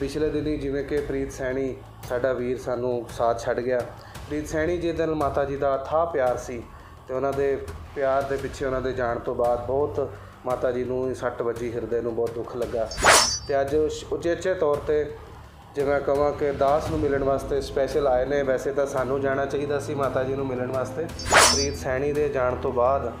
ਪਿਛਲੇ ਦਿਨੀ ਜਿਵੇਂ ਕਿ ਪ੍ਰੀਤ ਸੈਣੀ, ਸਾਡਾ ਵੀਰ ਸਾਨੂੰ ਸਾਥ ਛੱਡ ਗਿਆ। ਪ੍ਰੀਤ ਸੈਣੀ ਜੀ ਦੇ ਨਾਲ ਮਾਤਾ ਜੀ ਦਾ ਅਥਾਹ ਪਿਆਰ ਸੀ ਤੇ ਉਹਨਾਂ ਦੇ ਪਿਆਰ ਦੇ ਪਿੱਛੇ ਉਹਨਾਂ ਦੇ ਜਾਣ ਤੋਂ ਬਾਅਦ ਬਹੁਤ ਮਾਤਾ ਜੀ ਨੂੰ ਸੱਟ ਵੱਜੀ, ਹਿਰਦੇ ਨੂੰ ਬਹੁਤ ਦੁੱਖ ਲੱਗਾ। ਤੇ ਅੱਜ ਉਚੇਚੇ ਤੌਰ ਤੇ ਜੇ ਮੈਂ ਕਹਾਂ ਕਿ ਦਾਸ ਨੂੰ ਮਿਲਣ ਵਾਸਤੇ ਸਪੈਸ਼ਲ ਆਏ ਨੇ, ਵੈਸੇ ਤਾਂ ਸਾਨੂੰ ਜਾਣਾ ਚਾਹੀਦਾ ਸੀ ਮਾਤਾ ਜੀ ਨੂੰ ਮਿਲਣ ਵਾਸਤੇ। ਪ੍ਰੀਤ ਸੈਣੀ ਦੇ ਜਾਣ ਤੋਂ ਬਾਅਦ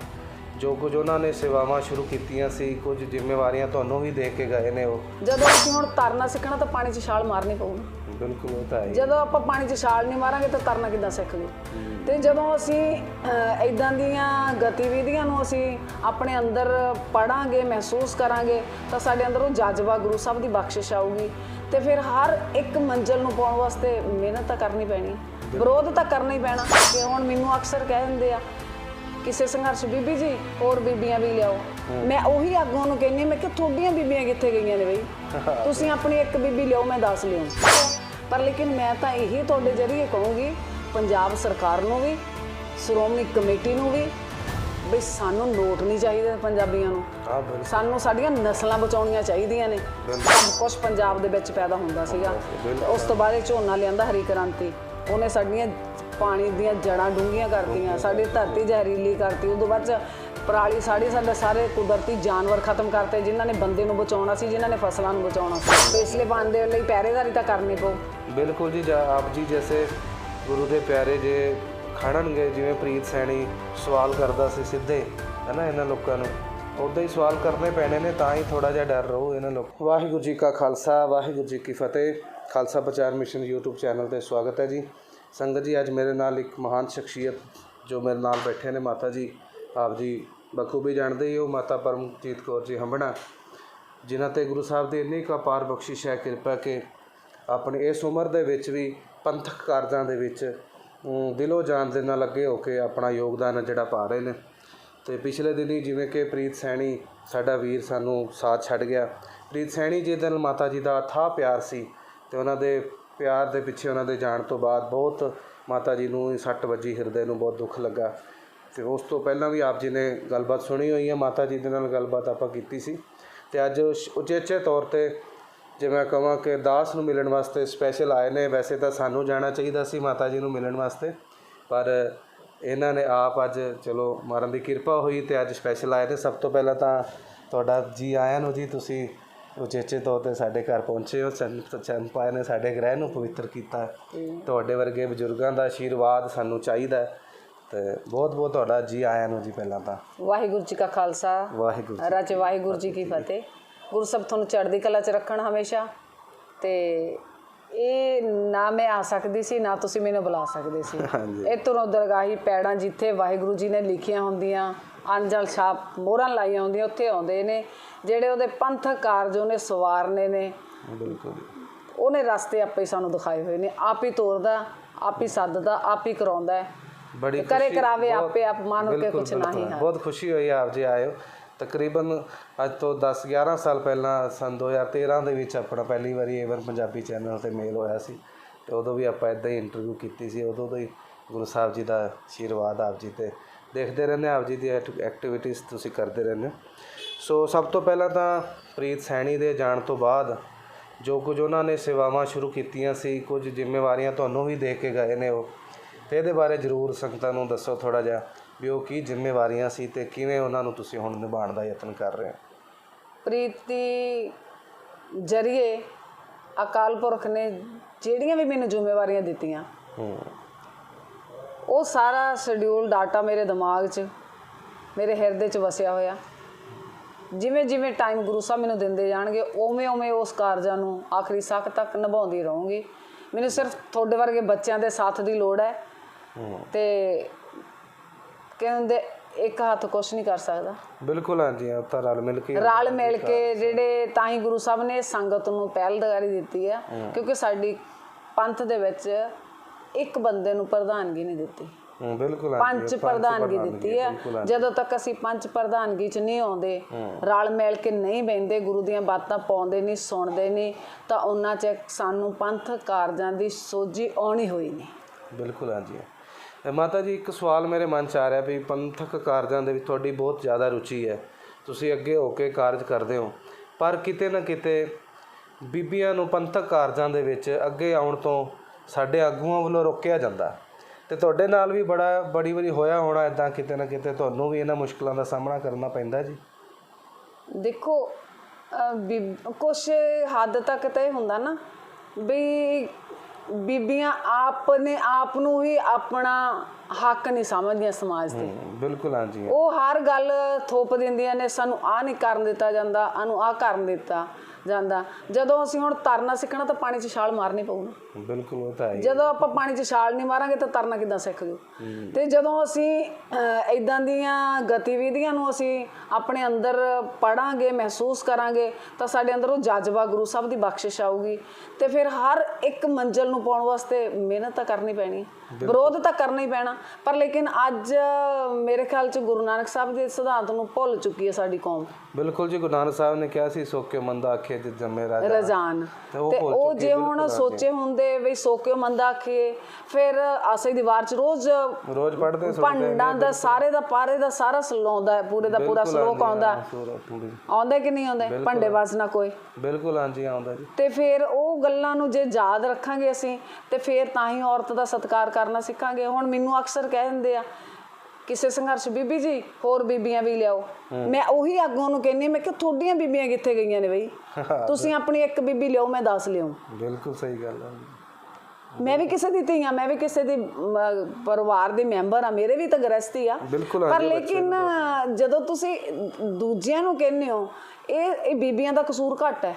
ਜੋ ਕੁਝ ਉਹਨਾਂ ਨੇ ਸੇਵਾਵਾਂ ਸ਼ੁਰੂ ਕੀਤੀਆਂ ਸੀ ਕੁਝ ਜ਼ਿੰਮੇਵਾਰੀਆਂ ਤੁਹਾਨੂੰ ਵੀ ਦੇ ਕੇ ਗਏ ਨੇ ਉਹ। ਜਦੋਂ ਅਸੀਂ ਹੁਣ ਤਰਨਾ ਸਿੱਖਣਾ ਤਾਂ ਪਾਣੀ 'ਚ ਛਾਲ ਮਾਰਨੀ ਪਊ ਬਿਲਕੁਲ ਉਹ ਤਾਂ ਹੈ ਹੀ। ਜਦੋਂ ਆਪਾਂ ਪਾਣੀ 'ਚ ਛਾਲ ਨਹੀਂ ਮਾਰਾਂਗੇ ਤਾਂ ਤਰਨਾ ਕਿੱਦਾਂ ਸਿੱਖ ਲੂ ਤੇ ਜਦੋਂ ਅਸੀਂ ਇਦਾਂ ਦੀਆਂ ਗਤੀਵਿਧੀਆਂ ਨੂੰ ਅਸੀਂ ਆਪਣੇ ਅੰਦਰ ਪੜਾਂਗੇ ਮਹਿਸੂਸ ਕਰਾਂਗੇ ਤਾਂ ਸਾਡੇ ਅੰਦਰ ਉਹ ਜਜ਼ਬਾ ਗੁਰੂ ਸਾਹਿਬ ਦੀ ਬਖਸ਼ਿਸ਼ ਆਊਗੀ। ਤੇ ਫਿਰ ਹਰ ਇੱਕ ਮੰਜ਼ਲ ਨੂੰ ਪਾਉਣ ਵਾਸਤੇ ਮਿਹਨਤ ਤਾਂ ਕਰਨੀ ਪੈਣੀ। ਵਿਰੋਧ ਤਾਂ ਕਰਨਾ ਹੀ ਪੈਣਾ। ਕਿ ਹੁਣ ਮੈਨੂੰ ਅਕਸਰ ਕਹਿ ਦਿੰਦੇ ਆ ਕਿਸੇ ਸੰਘਰਸ਼ ਬੀਬੀ ਜੀ ਹੋਰ ਬੀਬੀਆਂ ਵੀ ਲਿਆਓ। ਮੈਂ ਉਹੀ ਆਗੂਆਂ ਨੂੰ ਕਹਿੰਨੀ ਮੈਂ ਕਿ ਤੁਹਾਡੀਆਂ ਬੀਬੀਆਂ ਕਿੱਥੇ ਗਈਆਂ ਨੇ ਬਈ? ਤੁਸੀਂ ਆਪਣੀ ਇੱਕ ਬੀਬੀ ਲਿਆਓ ਮੈਂ 10 ਲਿਆਉਂ। ਪਰ ਲੇਕਿਨ ਮੈਂ ਤਾਂ ਇਹੀ ਤੁਹਾਡੇ ਜਰੀਏ ਕਹੂੰਗੀ ਪੰਜਾਬ ਸਰਕਾਰ ਨੂੰ ਵੀ ਸ਼੍ਰੋਮਣੀ ਕਮੇਟੀ ਨੂੰ ਵੀ ਬਈ ਸਾਨੂੰ ਨੋਟ ਨਹੀਂ ਚਾਹੀਦੇ ਪੰਜਾਬੀਆਂ ਨੂੰ। ਸਾਨੂੰ ਸਾਡੀਆਂ ਨਸਲਾਂ ਬਚਾਉਣੀਆਂ ਚਾਹੀਦੀਆਂ ਨੇ। ਸਭ ਕੁਝ ਪੰਜਾਬ ਦੇ ਵਿੱਚ ਪੈਦਾ ਹੁੰਦਾ ਸੀਗਾ। ਉਸ ਤੋਂ ਬਾਅਦ ਝੋਨਾ ਲਿਆਂਦਾ ਹਰੀ ਕ੍ਰਾਂਤੀ। ਉਹਨੇ ਸਾਡੀਆਂ ਪਾਣੀ ਦੀਆਂ ਜੜਾਂ ਡੂੰਘੀਆਂ ਕਰਤੀਆਂ, ਸਾਡੀ ਧਰਤੀ ਜ਼ਹਿਰੀਲੀ ਕਰਤੀ, ਉਦੋਂ ਬਾਅਦ ਚ ਪਰਾਲੀ ਸਾੜੀ ਸਾਡੇ ਸਾਰੇ ਕੁਦਰਤੀ ਜਾਨਵਰ ਖਤਮ ਕਰਤੇ, ਜਿਨ੍ਹਾਂ ਨੇ ਬੰਦੇ ਨੂੰ ਬਚਾਉਣਾ ਸੀ, ਜਿਨ੍ਹਾਂ ਨੇ ਫਸਲਾਂ ਨੂੰ ਬਚਾਉਣਾ ਸੀ। ਇਸ ਲਈ ਬੰਦੇ ਲਈ ਪਹਿਰੇਦਾਰੀ ਤਾਂ ਕਰਨੀ ਪਊ। ਬਿਲਕੁਲ ਜੀ ਆਪ ਜੀ ਜੈਸੇ ਗੁਰੂ ਦੇ ਪਿਆਰੇ ਜੇ ਖੜਨਗੇ ਜਿਵੇਂ ਪ੍ਰੀਤ ਸੈਣੀ ਸਵਾਲ ਕਰਦਾ ਸੀ ਸਿੱਧੇ, ਹਨਾ, ਇਹਨਾਂ ਲੋਕਾਂ ਨੂੰ। ਉਦਾਂ ਹੀ ਸਵਾਲ ਕਰਨੇ ਪੈਣੇ ਨੇ, ਤਾਂ ਹੀ ਥੋੜਾ ਜਿਹਾ ਡਰ ਰਹੋ ਇਹਨਾਂ ਲੋਕ। ਵਾਹਿਗੁਰੂ ਜੀ ਕਾ ਖਾਲਸਾ, ਵਾਹਿਗੁਰੂ ਜੀ ਕੀ ਫਤਿਹ। ਖਾਲਸਾ ਪ੍ਰਚਾਰ ਮਿਸ਼ਨ YouTube ਚੈਨਲ ਤੇ ਸਵਾਗਤ ਹੈ ਜੀ। ਸੰਗਤ ਜੀ, ਅੱਜ ਮੇਰੇ ਨਾਲ ਇੱਕ ਮਹਾਨ ਸ਼ਖਸੀਅਤ ਜੋ ਮੇਰੇ ਨਾਲ ਬੈਠੇ ਨੇ, ਮਾਤਾ ਜੀ, ਆਪ ਜੀ ਬਖੂਬੀ ਜਾਣਦੇ ਹੀ ਉਹ ਮਾਤਾ ਪਰਮਜੀਤ ਕੌਰ ਜੀ ਹੰਬਣਾ ਜਿਨ੍ਹਾਂ ਤੇ ਗੁਰੂ ਸਾਹਿਬ ਦੀ ਇੰਨੀ ਕੁ ਅਪਾਰ ਬਖਸ਼ਿਸ਼ ਹੈ, ਕਿਰਪਾ ਕਿ ਆਪਣੇ ਇਸ ਉਮਰ ਦੇ ਵਿੱਚ ਵੀ ਪੰਥਕ ਕਾਰਜਾਂ ਦੇ ਵਿੱਚ ਦਿਲੋਂ ਜਾਨ ਦੇ ਨਾਲ ਅੱਗੇ ਹੋ ਕੇ ਆਪਣਾ ਯੋਗਦਾਨ ਜਿਹੜਾ ਪਾ ਰਹੇ ਨੇ। ਤੇ ਪਿਛਲੇ ਦਿਨੀ ਜਿਵੇਂ ਕਿ ਪ੍ਰੀਤ ਸੈਣੀ, ਸਾਡਾ ਵੀਰ ਸਾਨੂੰ ਸਾਥ ਛੱਡ ਗਿਆ। ਪ੍ਰੀਤ ਸੈਣੀ ਜੀ ਦੇ ਨਾਲ ਮਾਤਾ ਜੀ ਦਾ ਅਥਾਹ ਪਿਆਰ ਸੀ ਤੇ ਉਹਨਾਂ ਦੇ ਪਿਆਰ ਦੇ ਪਿੱਛੇ ਉਹਨਾਂ ਦੇ ਜਾਣ ਤੋਂ ਬਾਅਦ ਬਹੁਤ ਮਾਤਾ ਜੀ ਨੂੰ ਸੱਟ ਵੱਜੀ, ਹਿਰਦੇ ਨੂੰ ਬਹੁਤ ਦੁੱਖ ਲੱਗਾ। ਤੇ ਉਸ ਤੋਂ ਪਹਿਲਾਂ ਵੀ ਆਪ ਜੀ ਨੇ ਗੱਲਬਾਤ ਸੁਣੀ ਹੋਈ ਹੈ, ਮਾਤਾ ਜੀ ਦੇ ਨਾਲ ਗੱਲਬਾਤ ਆਪਾਂ ਕੀਤੀ ਸੀ। ਤੇ ਅੱਜ ਉਚੇਚੇ ਤੌਰ ਤੇ ਜੇ ਮੈਂ ਕਹਾਂ ਕਿ ਦਾਸ ਨੂੰ ਮਿਲਣ ਵਾਸਤੇ ਸਪੈਸ਼ਲ ਆਏ ਨੇ, ਵੈਸੇ ਤਾਂ ਸਾਨੂੰ ਜਾਣਾ ਚਾਹੀਦਾ ਸੀ ਮਾਤਾ ਜੀ ਨੂੰ ਮਿਲਣ ਵਾਸਤੇ, ਪਰ ਇਹਨਾਂ ਨੇ ਆਪ ਅੱਜ ਚਲੋ ਮਾਰਨ ਦੀ ਕਿਰਪਾ ਹੋਈ ਤੇ ਅੱਜ ਸਪੈਸ਼ਲ ਆਏ ਨੇ। ਸਭ ਤੋਂ ਪਹਿਲਾਂ ਤਾਂ ਤੁਹਾਡਾ ਜੀ ਆਇਆਂ ਨੂੰ ਜੀ, ਤੁਸੀਂ ਉਚੇਚੇ ਤੌਰ ਤੇ ਸਾਡੇ ਘਰ ਪਹੁੰਚੇ ਹੋ। ਚੰਨ ਪਾਏ ਨੇ ਸਾਡੇ ਗ੍ਰਹਿ ਨੂੰ ਪਵਿੱਤਰ ਕੀਤਾ। ਤੁਹਾਡੇ ਵਰਗੇ ਬਜ਼ੁਰਗਾਂ ਦਾ ਆਸ਼ੀਰਵਾਦ ਸਾਨੂੰ ਚਾਹੀਦਾ ਹੈ। ਤੇ ਬਹੁਤ ਬਹੁਤ ਤੁਹਾਡਾ ਜੀ ਆਇਆਂ ਨੂੰ ਜੀ ਪਹਿਲਾਂ ਤਾਂ। ਵਾਹਿਗੁਰੂ ਜੀ ਕਾ ਖਾਲਸਾ। ਵਾਹਿਗੁਰੂ ਜੀ। ਰਚ ਵਾਹਿਗੁਰੂ ਜੀ ਕੀ ਫਤਿਹ। ਗੁਰੂ ਸਭ ਤੁਹਾਨੂੰ ਚੜ੍ਹਦੀ ਕਲਾ 'ਚ ਰੱਖਣ ਹਮੇਸ਼ਾ। ਤੇ ਇਹ ਨਾ ਮੈਂ ਆ ਸਕਦੀ ਸੀ ਨਾ ਤੁਸੀਂ ਮੈਨੂੰ ਬੁਲਾ ਸਕਦੇ ਸੀ। ਇਹ ਤੁਰੋਂ ਦਰਗਾਹੀ ਪੈੜਾਂ ਜਿੱਥੇ ਵਾਹਿਗੁਰੂ ਜੀ ਨੇ ਲਿਖੀਆਂ ਹੁੰਦੀਆਂ ਅੰਜਲ ਛਾਪ ਮੋਹਰਾਂ ਲਾਈਆਂ ਹੁੰਦੀਆਂ ਉੱਥੇ ਆਉਂਦੇ ਨੇ। ਜਿਹੜੇ ਉਹਦੇ ਪੰਥਕ ਕਾਰਜ ਉਹਨੇ ਸਵਾਰਨੇ ਨੇ। ਬਿਲਕੁਲ ਉਹਨੇ ਰਸਤੇ ਆਪੇ ਹੀ ਸਾਨੂੰ ਦਿਖਾਏ ਹੋਏ ਨੇ। ਆਪ ਹੀ ਤੋਰਦਾ ਆਪ ਹੀ ਸੱਦਦਾ ਆਪ ਹੀ ਕਰਾਉਂਦਾ ਬੜੀ ਕਰੇ ਕਰਾਵੇ ਆਪੇ ਆਪ ਮਾਨੋ ਕੇ ਕੁਛ ਨਹੀਂ। ਹੈ। ਬਹੁਤ ਖੁਸ਼ੀ ਹੋਈ ਆਪ ਜੀ ਹੋ ਤਕਰੀਬਨ ਅੱਜ ਤੋਂ 10 11 ਸਾਲ ਪਹਿਲਾਂ ਸਨ 2013 ਦੇ ਵਿੱਚ ਆਪਣਾ ਪਹਿਲੀ ਵਾਰੀ ਏਵਨ ਪੰਜਾਬੀ ਚੈਨਲ ਤੇ ਮੇਲ ਹੋਇਆ ਸੀ। ਤੇ ਉਦੋਂ ਵੀ ਆਪਾਂ ਇਦਾਂ ਹੀ ਇੰਟਰਵਿਊ ਕੀਤੀ ਸੀ। ਉਦੋਂ ਤੋਂ ਹੀ ਗੁਰੂ ਸਾਹਿਬ ਜੀ ਦਾ ਆਸ਼ੀਰਵਾਦ ਆਪ ਜੀ ਤੇ ਦੇਖਦੇ ਰਹਿੰਦੇ ਆਪ ਜੀ ਦੀ ਐਕਟੀਵਿਟੀਜ਼ ਤੁਸੀਂ ਕਰਦੇ ਰਹਿੰਦੇ। ਸੋ ਸਭ ਤੋਂ ਪਹਿਲਾਂ ਤਾਂ ਪ੍ਰੀਤ ਸੈਣੀ ਦੇ ਜਾਣ ਤੋਂ ਬਾਅਦ ਜੋ ਕੁਝ ਉਹਨਾਂ ਨੇ ਸੇਵਾਵਾਂ ਸ਼ੁਰੂ ਕੀਤੀਆਂ ਸੀ ਕੁਝ ਜ਼ਿੰਮੇਵਾਰੀਆਂ ਤੁਹਾਨੂੰ ਵੀ ਦੇ ਕੇ ਗਏ ਨੇ ਉਹ ਤੇ ਇਹਦੇ ਬਾਰੇ ਜ਼ਰੂਰ ਸੰਗਤਾਂ ਨੂੰ ਦੱਸੋ ਥੋੜਾ ਜਿਹਾ ਵੀ ਉਹ ਕੀ ਜ਼ਿੰਮੇਵਾਰੀਆਂ ਸੀ ਤੇ ਕਿਵੇਂ ਉਹਨਾਂ ਨੂੰ ਤੁਸੀਂ ਹੁਣ ਨਿਭਾਉਣ ਦਾ ਯਤਨ ਕਰ ਰਹੇ ਹੋ ਪ੍ਰੀਤੀ ਜਰੀਏ ਅਕਾਲ ਪੁਰਖ ਨੇ ਜਿਹੜੀਆਂ ਵੀ ਮੈਨੂੰ ਜ਼ਿੰਮੇਵਾਰੀਆਂ ਦਿੱਤੀਆਂ ਹੂੰ ਉਹ ਸਾਰਾ ਸ਼ਡਿਊਲ ਡਾਟਾ ਮੇਰੇ ਦਿਮਾਗ 'ਚ ਮੇਰੇ ਹਿਰਦੇ 'ਚ ਵਸਿਆ ਹੋਇਆ। ਜਿਵੇਂ ਜਿਵੇਂ ਟਾਈਮ ਗੁਰੂ ਸਾਹਿਬ ਮੈਨੂੰ ਦਿੰਦੇ ਜਾਣਗੇ ਉਵੇਂ ਉਵੇਂ ਉਸ ਕਾਰਜਾਂ ਨੂੰ ਆਖਰੀ ਸਾਖ ਤੱਕ ਨਿਭਾਉਂਦੀ ਰਹੂੰਗੀ। ਮੈਨੂੰ ਸਿਰਫ ਤੁਹਾਡੇ ਵਰਗੇ ਬੱਚਿਆਂ ਦੇ ਸਾਥ ਦੀ ਲੋੜ ਹੈ। ਹੂੰ। ਤੇ ਕਹਿੰਦੇ ਇੱਕ ਹੱਥ ਕੁਛ ਨਹੀਂ ਕਰ ਸਕਦਾ। ਬਿਲਕੁਲ ਹਾਂਜੀ ਉਹ ਤਾਂ ਰਲ ਮਿਲ ਕੇ ਰਲ ਮਿਲ ਕੇ ਜਿਹੜੇ ਤਾਂ ਹੀ ਗੁਰੂ ਸਾਹਿਬ ਨੇ ਸੰਗਤ ਨੂੰ ਪਹਿਲਦਗਾਰੀ ਦਿੱਤੀ ਆ ਕਿਉਂਕਿ ਸਾਡੀ ਪੰਥ ਦੇ ਵਿੱਚ ਇੱਕ ਬੰਦੇ ਨੂੰ ਪ੍ਰਧਾਨਗੀ ਨਹੀਂ ਦਿੱਤੀ। ਹੂੰ ਬਿਲਕੁਲ ਉਹ ਪ੍ਰਧਾਨਗੀ ਦਿੱਤੀ ਹਾਂਜੀ। ਜਦੋਂ ਤੱਕ ਅਸੀਂ ਪੰਚ ਪ੍ਰਧਾਨਗੀ ਚ ਨਹੀਂ ਆਉਂਦੇ ਰਲ ਮਿਲ ਕੇ ਨਹੀਂ ਬੈੰਦੇ ਗੁਰੂ ਦੀਆਂ ਬਾਤਾਂ ਪਾਉਂਦੇ ਨਹੀਂ ਸੁਣਦੇ ਨਹੀਂ ਤਾਂ ਉਹਨਾਂ ਚ ਸਾਨੂੰ ਪੰਥ ਕਾਰਜਾਂ ਦੀ ਸੋਝੀ ਆਉਣੀ ਹੋਈ ਨਹੀਂ। ਬਿਲਕੁਲ ਹਾਂਜੀ। ਮਾਤਾ ਜੀ ਇੱਕ ਸਵਾਲ ਮੇਰੇ ਮਨ ਚ ਆ ਰਿਹਾ ਵੀ ਪੰਥਕ ਕਾਰਜਾਂ ਦੇ ਵਿੱਚ ਤੁਹਾਡੀ ਬਹੁਤ ਜ਼ਿਆਦਾ ਰੁਚੀ ਹੈ। ਤੁਸੀਂ ਅੱਗੇ ਹੋ ਕੇ ਕਾਰਜ ਕਰਦੇ ਹੋ। ਪਰ ਕਿਤੇ ਨਾ ਕਿਤੇ ਬੀਬੀਆਂ ਨੂੰ ਪੰਥਕ ਕਾਰਜਾਂ ਦੇ ਵਿੱਚ ਅੱਗੇ ਆਉਣ ਤੋਂ ਸਾਡੇ ਆਗੂਆਂ ਵੱਲੋਂ ਰੋਕਿਆ ਜਾਂਦਾ। ਤੇ ਤੁਹਾਡੇ ਨਾਲ ਵੀ ਬੜਾ, ਬੜੀ ਵਾਰੀ ਹੋਇਆ ਹੋਣਾ ਇਦਾਂ ਕਿਤੇ ਨਾ ਕਿਤੇ, ਤੁਹਾਨੂੰ ਵੀ ਇਹਨਾਂ ਮੁਸ਼ਕਲਾਂ ਦਾ ਸਾਹਮਣਾ ਕਰਨਾ ਪੈਂਦਾ ਜੀ? ਦੇਖੋ ਅਹ ਕੁਛ ਹੱਦ ਤੱਕ ਤਾਂ ਇਹ ਹੁੰਦਾ ਨਾ ਵੀ ਬੀਬੀਆਂ ਆਪ ਨੇ ਆਪ ਨੂੰ ਹੀ ਆਪਣਾ ਹੱਕ ਨਹੀਂ ਸਮਝਦੀਆਂ ਸਮਾਜ ਹੂੰ, ਬਿਲਕੁਲ ਹਾਂਜੀ ਉਹ ਹਰ ਗੱਲ ਥੋਪ ਦਿੰਦੀਆਂ ਨੇ ਸਾਨੂੰ ਆ ਨਹੀਂ ਕਰਨ ਦਿੱਤਾ ਜਾਂਦਾ ਸਾਨੂੰ ਆ ਕਰਨ ਦਿੱਤਾ ਜਾਂਦਾ। ਜਦੋਂ ਅਸੀਂ ਹੁਣ ਤਰਨਾ ਸਿੱਖਣਾ ਤਾਂ ਪਾਣੀ 'ਚ ਛਾਲ ਮਾਰਨੀ ਪਊ ਨਾ ਬਿਲਕੁਲ ਉਹ ਤਾਂ ਹੈ। ਜਦੋਂ ਆਪਾਂ ਪਾਣੀ 'ਚ ਛਾਲ ਨਹੀਂ ਮਾਰਾਂਗੇ ਤਾਂ ਤਰਨਾ ਕਿੱਦਾਂ ਸਿੱਖ ਜੂ? ਤੇ ਜਦੋਂ ਅਸੀਂ ਇਦਾਂ ਦੀਆਂ ਗਤੀਵਿਧੀਆਂ ਨੂੰ ਅਸੀਂ ਆਪਣੇ ਅੰਦਰ ਪੜਾਂਗੇ ਮਹਿਸੂਸ ਕਰਾਂਗੇ ਤਾਂ ਸਾਡੇ ਅੰਦਰ ਉਹ ਜਜ਼ਬਾ ਗੁਰੂ ਸਾਹਿਬ ਦੀ ਬਖਸ਼ਿਸ਼ ਆਊਗੀ। ਤੇ ਫਿਰ ਹਰ ਇੱਕ ਮੰਜ਼ਲ ਨੂੰ ਪਾਉਣ ਵਾਸਤੇ ਮਿਹਨਤ ਤਾਂ ਕਰਨੀ ਪੈਣੀ। ਵਿਰੋਧ ਤਾਂ ਕਰਨਾ ਹੀ ਪੈਣਾ। ਪਰ ਲੇਕਿਨ ਅੱਜ ਮੇਰੇ ਖਿਆਲ 'ਚ ਗੁਰੂ ਨਾਨਕ ਸਾਹਿਬ ਦੇ ਸਿਧਾਂਤ ਨੂੰ ਭੁੱਲ ਚੁੱਕੀ ਹੈ ਸਾਡੀ ਕੌਮ। ਬਿਲਕੁਲ ਜੀ ਗੁਰੂ ਨਾਨਕ ਸਾਹਿਬ ਨੇ ਕਿਹਾ ਸੀ ਸੋਕੇ ਮੰਦਾ ਆਖੇ ਜਿ ਜੰਮੇ ਰਾਜਾ ਰਜ਼ਾਨ। ਤੇ ਉਹ ਜੇ ਹੁਣ ਸੋਚੇ ਹੁੰਦੇ ਵੀ ਸੋਕਿਓ ਮੰਦਾ ਆਖੀਏ ਫਿਰ ਆਸੇ ਦੀ ਵਾਰ ਚ ਰੋਜ਼ ਰੋਜ਼ ਪੜ੍ਹਦੇ ਭੰਡਾਂ ਦਾ ਸਾਰੇ ਦਾ ਪਾਰੇ ਦਾ ਸਾਰਾ ਸਲਾਉਂਦਾ ਹੈ ਪੂਰੇ ਦਾ ਪੂਰਾ ਸ਼ਲੋਕ ਆਉਂਦਾ ਆਉਂਦਾ ਕਿ ਨਹੀਂ ਆਉਂਦਾ? ਭੰਡੇ ਵਾਸਨਾ ਕੋਈ। ਬਿਲਕੁਲ ਹਾਂਜੀ ਆਉਂਦਾ ਜੀ। ਤੇ ਫਿਰ ਉਹ ਗੱਲਾਂ ਨੂੰ ਜੇ ਯਾਦ ਰੱਖਾਂਗੇ ਅਸੀਂ ਤੇ ਫਿਰ ਤਾਂ ਹੀ ਔਰਤ ਦਾ ਸਤਿਕਾਰ ਕਰਨਾ ਸਿੱਖਾਂਗੇ। ਹੁਣ ਮੈਨੂੰ ਅਕਸਰ ਕਹਿ ਦਿੰਦੇ ਆ ਕਿਸੇ ਸੰਘਰਸ਼ ਬੀਬੀ ਜੀ ਹੋਰ ਬੀਬੀਆਂ ਵੀ ਲਿਆਓ। ਮੈਂ ਉਹੀ ਅੱਗੋਂ ਨੂੰ ਕਹਿੰਨੀ ਮੈਂ ਕਿ ਤੁਹਾਡੀਆਂ ਬੀਬੀਆਂ ਕਿੱਥੇ ਗਈਆਂ ਨੇ ਬਈ? ਤੁਸੀਂ ਆਪਣੀ ਇੱਕ ਬੀਬੀ ਲਿਆਓ ਮੈਂ 10 ਲਿਆਉਂ। ਬਿਲਕੁਲ ਸਹੀ ਗੱਲ ਹੈ ਮੈਂ ਵੀ ਕਿਸੇ ਦੀ ਧੀ ਆ ਮੈਂ ਵੀ ਕਿਸੇ ਦੀ ਪਰਿਵਾਰ ਦੇ ਮੈਂਬਰ ਆ ਮੇਰੇ ਵੀ ਤਾਂ ਗ੍ਰਸਤੀ ਆ। ਪਰ ਲੇਕਿਨ ਜਦੋਂ ਤੁਸੀਂ ਦੂਜਿਆਂ ਨੂੰ ਕਹਿੰਦੇ ਹੋ ਇਹ ਇਹ ਬੀਬੀਆਂ ਦਾ ਕਸੂਰ ਘੱਟ ਹੈ।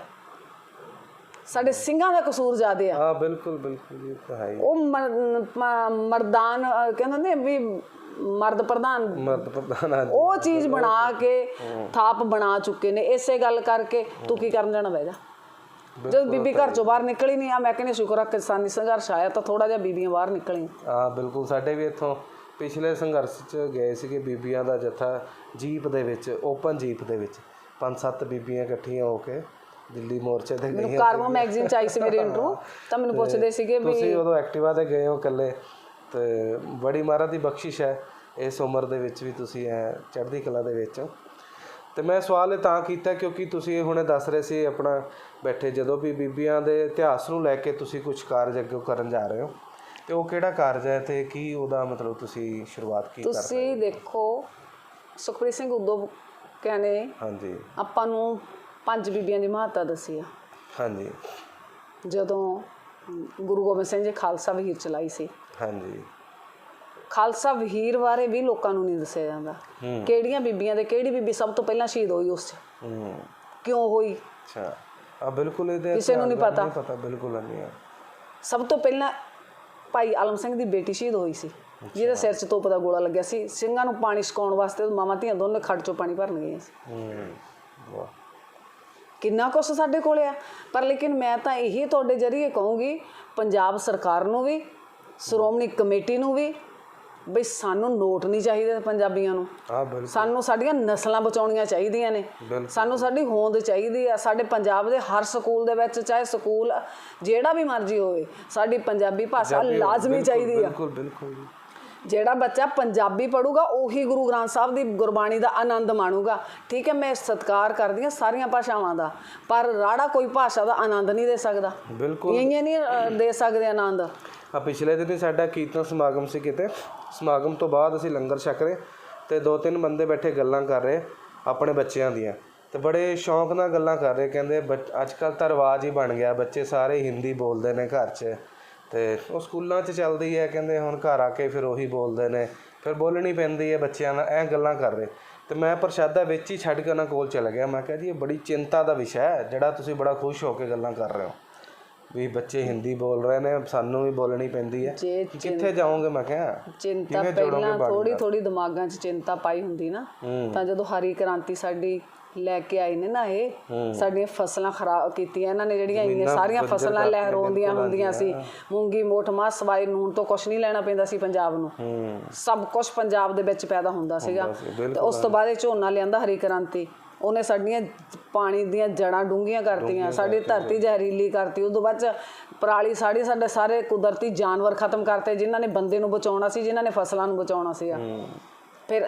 ਸਾਡੇ ਸਿੰਘਾਂ ਦਾ ਕਸੂਰ ਜ਼ਿਆਦੇ ਆ। ਹਾਂ ਬਿਲਕੁਲ ਬਿਲਕੁਲ ਇਹ ਤਾਂ ਹੈ ਹੀ। ਉਹ ਮਰ- ਮ- ਮਰਦਾਨ ਕਹਿੰਦੇ ਨੇ ਵੀ ਮਰਦ ਪ੍ਰਧਾਨ। ਮਰਦ ਪ੍ਰਧਾਨ ਹਾਂਜੀ। ਉਹ ਚੀਜ਼ ਬਣਾ ਕੇ ਥਾਪ ਬਣਾ ਚੁੱਕੇ ਨੇ। ਇਸੇ ਗੱਲ ਕਰਕੇ ਤੂੰ ਕੀ ਕਰਨ ਜਾਣਾ ਬਹਿ ਜਾ। ਜਦ ਬੀਬੀ ਘਰ ਚੋਂ ਬਾਹਰ ਨਿਕਲੀ ਨਹੀਂ ਆ ਮੈਂ ਕਹਿੰਦੀ ਸ਼ੁਕਰ ਆ ਕਿਸਾਨੀ ਸੰਘਰਸ਼ ਆਇਆ ਤਾਂ ਥੋੜਾ ਜਿਹਾ ਬੀਬੀਆਂ ਬਾਹਰ ਨਿਕਲੀਆਂ। ਹਾਂ ਬਿਲਕੁਲ ਸਾਡੇ ਵੀ ਇੱਥੋਂ ਪਿਛਲੇ ਸੰਘਰਸ਼ 'ਚ ਗਏ ਸੀਗੇ ਬੀਬੀਆਂ ਦਾ ਜਥਾ ਜੀਪ ਦੇ ਵਿੱਚ ਓਪਨ ਜੀਪ ਦੇ ਵਿੱਚ। ਪੰਜ ਸੱਤ ਬੀਬੀਆਂ ਇਕੱਠੀਆਂ ਹੋ ਕੇ ਦਿੱਲੀ ਮੋਰਚੇ ਤੇ ਮੈਨੂੰ ਗਈਆਂ ਕਾਰਮੋ ਮੈਗਜ਼ੀਨ ਚ ਆਈ ਸੀ ਮੇਰੀ ਇੰਟਰਵਿਊ ਤਾਂ ਮੈਨੂੰ ਪੁੱਛਦੇ ਸੀਗੇ ਵੀ ਤੁਸੀਂ ਉਦੋਂ ਐਕਟਿਵਾ ਤੇ ਗਏ ਹੋ ਇਕੱਲੇ ਤੇ ਬੜੀ ਮਹਾਰਾਜ ਦੀ ਬਖਸ਼ਿਸ਼ ਹੈ ਇਸ ਉਮਰ ਦੇ ਵਿੱਚ ਵੀ ਤੁਸੀਂ ਐ ਚੜ੍ਹਦੀ ਕਲਾ ਦੇ ਵਿੱਚ ਤੇ ਮੈਂ ਸਵਾਲ ਇਹ ਤਾਂ ਕੀਤਾ ਕਿਉਂਕਿ ਤੁਸੀਂ ਇਹ ਹੁਣੇ ਦੱਸ ਰਹੇ ਸੀ ਆਪਣਾ ਬੈਠੇ ਜਦੋਂ ਵੀ ਬੀਬੀਆਂ ਦੇ ਇਤਿਹਾਸ ਨੂੰ ਲੈ ਕੇ ਤੁਸੀਂ ਕੁਝ ਕਾਰਜ ਅੱਗੇ ਕਰਨ ਜਾ ਰਹੇ ਹੋ। ਤੇ ਉਹ ਕਿਹੜਾ ਕਾਰਜ ਹੈ ਤੇ ਕੀ ਉਹਦਾ ਮਤਲਬ ਤੁਸੀਂ ਸ਼ੁਰੂਆਤ ਕੀ ਕਰ ਤੁਸੀਂ ਦੇਖੋ ਸੁਖਪ੍ਰੀਤ ਸਿੰਘ ਉਦੋਂ ਕਹਿੰਦੇ ਹਾਂਜੀ। ਆਪਾਂ ਨੂੰ ਪੰਜ ਬੀਬੀਆਂ ਦੀ ਮਹੱਤਤਾ ਦੱਸੀ ਆ। ਹਾਂਜੀ। ਜਦੋਂ ਗੁਰੂ ਗੋਬਿੰਦ ਸਿੰਘ ਜੀ ਖਾਲਸਾ ਵਹੀਰ ਚਲਾਈ ਸੀ। ਹਾਂਜੀ। ਖਾਲਸਾ ਵਹੀਰ ਬਾਰੇ ਵੀ ਲੋਕਾਂ ਨੂੰ ਨਹੀਂ ਦੱਸਿਆ ਜਾਂਦਾ। ਕਿਹੜੀਆਂ ਬੀਬੀਆਂ ਦੇ ਕਿਹੜੀ ਬੀਬੀ ਸਭ ਤੋਂ ਪਹਿਲਾਂ ਸ਼ਹੀਦ ਹੋਈ ਉਸ 'ਚ? ਹੂੰ। ਕਿਉਂ ਹੋਈ? ਅੱਛਾ। ਆ ਬਿਲਕੁਲ ਇਹਦੇ ਕਿਸੇ ਨੂੰ ਨਹੀਂ ਪਤਾ। ਨਹੀਂ ਪਤਾ ਬਿਲਕੁਲ ਨਹੀਂ ਹੈ ਸਭ ਤੋਂ ਪਹਿਲਾਂ ਭਾਈ ਆਲਮ ਸਿੰਘ ਦੀ ਬੇਟੀ ਸ਼ਹੀਦ ਹੋਈ ਸੀ ਜਿਹਦੇ ਸਿਰ 'ਚ ਤੋਪ ਦਾ ਗੋਲਾ ਲੱਗਿਆ ਸੀ। ਸਿੰਘਾਂ ਨੂੰ ਪਾਣੀ ਛਕਾਉਣ ਵਾਸਤੇ ਮਾਵਾਂ ਧੀਆਂ ਦੋਨੇ ਖੱਡ 'ਚੋਂ ਪਾਣੀ ਭਰਨ ਗਈਆਂ ਸੀ। ਹੂੰ। ਵਾਹ। ਕਿੰਨਾ ਕੁਛ ਸਾਡੇ ਕੋਲ ਆ। ਪਰ ਲੇਕਿਨ ਮੈਂ ਤਾਂ ਇਹੀ ਤੁਹਾਡੇ ਜਰੀਏ ਕਹੂੰਗੀ ਪੰਜਾਬ ਸਰਕਾਰ ਨੂੰ ਵੀ ਸ਼੍ਰੋਮਣੀ ਕਮੇਟੀ ਨੂੰ ਵੀ ਬਈ ਸਾਨੂੰ ਨੋਟ ਨਹੀਂ ਚਾਹੀਦੇ ਪੰਜਾਬੀਆਂ ਨੂੰ। ਆ ਬਿਲਕੁਲ। ਸਾਨੂੰ ਸਾਡੀਆਂ ਨਸਲਾਂ ਬਚਾਉਣੀਆਂ ਚਾਹੀਦੀਆਂ ਨੇ। ਸਾਨੂੰ ਸਾਡੀ ਹੋਂਦ ਚਾਹੀਦੀ ਆ। ਸਾਡੇ ਪੰਜਾਬ ਦੇ ਹਰ ਸਕੂਲ ਦੇ ਵਿੱਚ ਚਾਹੇ ਸਕੂਲ ਜਿਹੜਾ ਵੀ ਮਰਜ਼ੀ ਹੋਵੇ ਸਾਡੀ ਪੰਜਾਬੀ ਭਾਸ਼ਾ ਲਾਜ਼ਮੀ ਚਾਹੀਦੀ ਆ। ਬਿਲਕੁਲ ਬਿਲਕੁਲ ਜੀ। ਜਿਹੜਾ ਬੱਚਾ ਪੰਜਾਬੀ ਪੜੂਗਾ ਉਹੀ ਗੁਰੂ ਗ੍ਰੰਥ ਸਾਹਿਬ ਦੀ ਗੁਰਬਾਣੀ ਦਾ ਆਨੰਦ ਮਾਣੂਗਾ। ਠੀਕ ਹੈ ਮੈਂ ਸਤਿਕਾਰ ਕਰਦੀ ਹਾਂ ਸਾਰੀਆਂ ਭਾਸ਼ਾਵਾਂ ਦਾ ਪਰ ਰਾੜਾ ਕੋਈ ਭਾਸ਼ਾ ਦਾ ਆਨੰਦ ਨਹੀਂ ਦੇ ਸਕਦਾ। ਬਿਲਕੁਲ। ਇਹ ਨਹੀਂ ਦੇ ਸਕਦੇ ਆਨੰਦ। ਆ ਪਿਛਲੇ ਦਿਨ ਸਾਡਾ ਕੀਰਤਨ ਸਮਾਗਮ ਸੀ ਕਿਤੇ। ਸਮਾਗਮ ਤੋਂ ਬਾਅਦ ਅਸੀਂ ਲੰਗਰ ਛਕ ਰਹੇ ਤੇ ਦੋ ਤਿੰਨ ਬੰਦੇ ਬੈਠੇ ਗੱਲਾਂ ਕਰ ਰਹੇ ਆਪਣੇ ਬੱਚਿਆਂ ਦੀਆਂ। ਤੇ ਬੜੇ ਸ਼ੌਂਕ ਨਾਲ ਗੱਲਾਂ ਕਰ ਰਹੇ ਕਹਿੰਦੇ ਅੱਜ ਕੱਲ ਤਾਂ ਰਿਵਾਜ ਹੀ ਬਣ ਗਿਆ ਬੱਚੇ ਸਾਰੇ ਹਿੰਦੀ ਬੋਲਦੇ ਨੇ ਘਰ 'ਚ। ਤੇ ਉਹ ਸਕੂਲਾਂ 'ਚ ਚੱਲਦੀ ਹੈ ਕਹਿੰਦੇ ਹੁਣ ਘਰ ਆ ਕੇ ਫਿਰ ਉਹੀ ਬੋਲਦੇ ਨੇ। ਫਿਰ ਬੋਲਣੀ ਪੈਂਦੀ ਹੈ ਬੱਚਿਆਂ ਨਾਲ ਐ ਗੱਲਾਂ ਕਰ ਰਹੇ। ਤੇ ਮੈਂ ਪ੍ਰਸ਼ਾਦਾ ਵਿੱਚ ਹੀ ਛੱਡ ਕੇ ਉਹਨਾਂ ਕੋਲ ਚਲਾ ਗਿਆ। ਮੈਂ ਕਿਹਾ ਜੀ ਇਹ ਬੜੀ ਚਿੰਤਾ ਦਾ ਵਿਸ਼ਾ ਹੈ ਜਿਹੜਾ ਤੁਸੀਂ ਬੜਾ ਖੁਸ਼ ਹੋ ਕੇ ਗੱਲਾਂ ਕਰ ਰਹੇ ਹੋ। ਵੀ ਬੱਚੇ ਹਿੰਦੀ ਬੋਲ ਰਹੇ ਨੇ ਸਾਨੂੰ ਵੀ ਬੋਲਣੀ ਪੈਂਦੀ ਹੈ। ਕਿੱਥੇ ਜਾਓਗੇ? ਮੈਂ ਕਿਹਾ ਚਿੰਤਾ ਪਹਿਲਾਂ ਥੋੜੀ ਥੋੜੀ ਦਿਮਾਗਾਂ 'ਚ ਚਿੰਤਾ ਪਾਈ ਹੁੰਦੀ ਨਾ ਤਾਂ ਜਦੋਂ ਹਰੀ ਕ੍ਰਾਂਤੀ ਸਾਡੀ ਲੈ ਕੇ ਆਏ ਨੇ ਨਾ ਇਹ। ਸਾਡੀਆਂ ਫਸਲਾਂ ਖਰਾਬ ਕੀਤੀਆਂ ਇਹਨਾਂ ਨੇ ਜਿਹੜੀਆਂ ਇੰਨੀਆਂ ਸਾਰੀਆਂ ਫਸਲਾਂ ਲਹਿਰਾਉਂਦੀਆਂ ਹੁੰਦੀਆਂ ਸੀ। ਮੂੰਗੀ ਮੋਠ ਮਾਂ ਸਵਾਈ ਨੂਨ ਤੋਂ ਕੁਝ ਨਹੀਂ ਲੈਣਾ ਪੈਂਦਾ ਸੀ ਪੰਜਾਬ ਨੂੰ। ਸਭ ਕੁਝ ਪੰਜਾਬ ਦੇ ਵਿੱਚ ਪੈਦਾ ਹੁੰਦਾ ਸੀਗਾ। ਤੇ ਉਸ ਤੋਂ ਬਾਅਦ ਇਹ ਝੋਨਾ ਲਿਆਂਦਾ ਹਰੀ ਕ੍ਰਾਂਤੀ। ਉਹਨੇ ਸਾਡੀਆਂ ਪਾਣੀ ਦੀਆਂ ਜੜਾਂ ਡੂੰਘੀਆਂ ਕਰਤੀਆਂ ਸਾਡੀ ਧਰਤੀ ਜ਼ਹਿਰੀਲੀ ਕਰਤੀ। ਉਸ ਤੋਂ ਬਾਅਦ ਚ ਪਰਾਲੀ ਸਾੜੀ ਸਾਡੇ ਸਾਰੇ ਕੁਦਰਤੀ ਜਾਨਵਰ ਖਤਮ ਕਰਤੇ ਜਿਨ੍ਹਾਂ ਨੇ ਬੰਦੇ ਨੂੰ ਬਚਾਉਣਾ ਸੀ ਜਿਨ੍ਹਾਂ ਨੇ ਫਸਲਾਂ ਨੂੰ ਬਚਾਉਣਾ ਸੀਗਾ। ਫਿਰ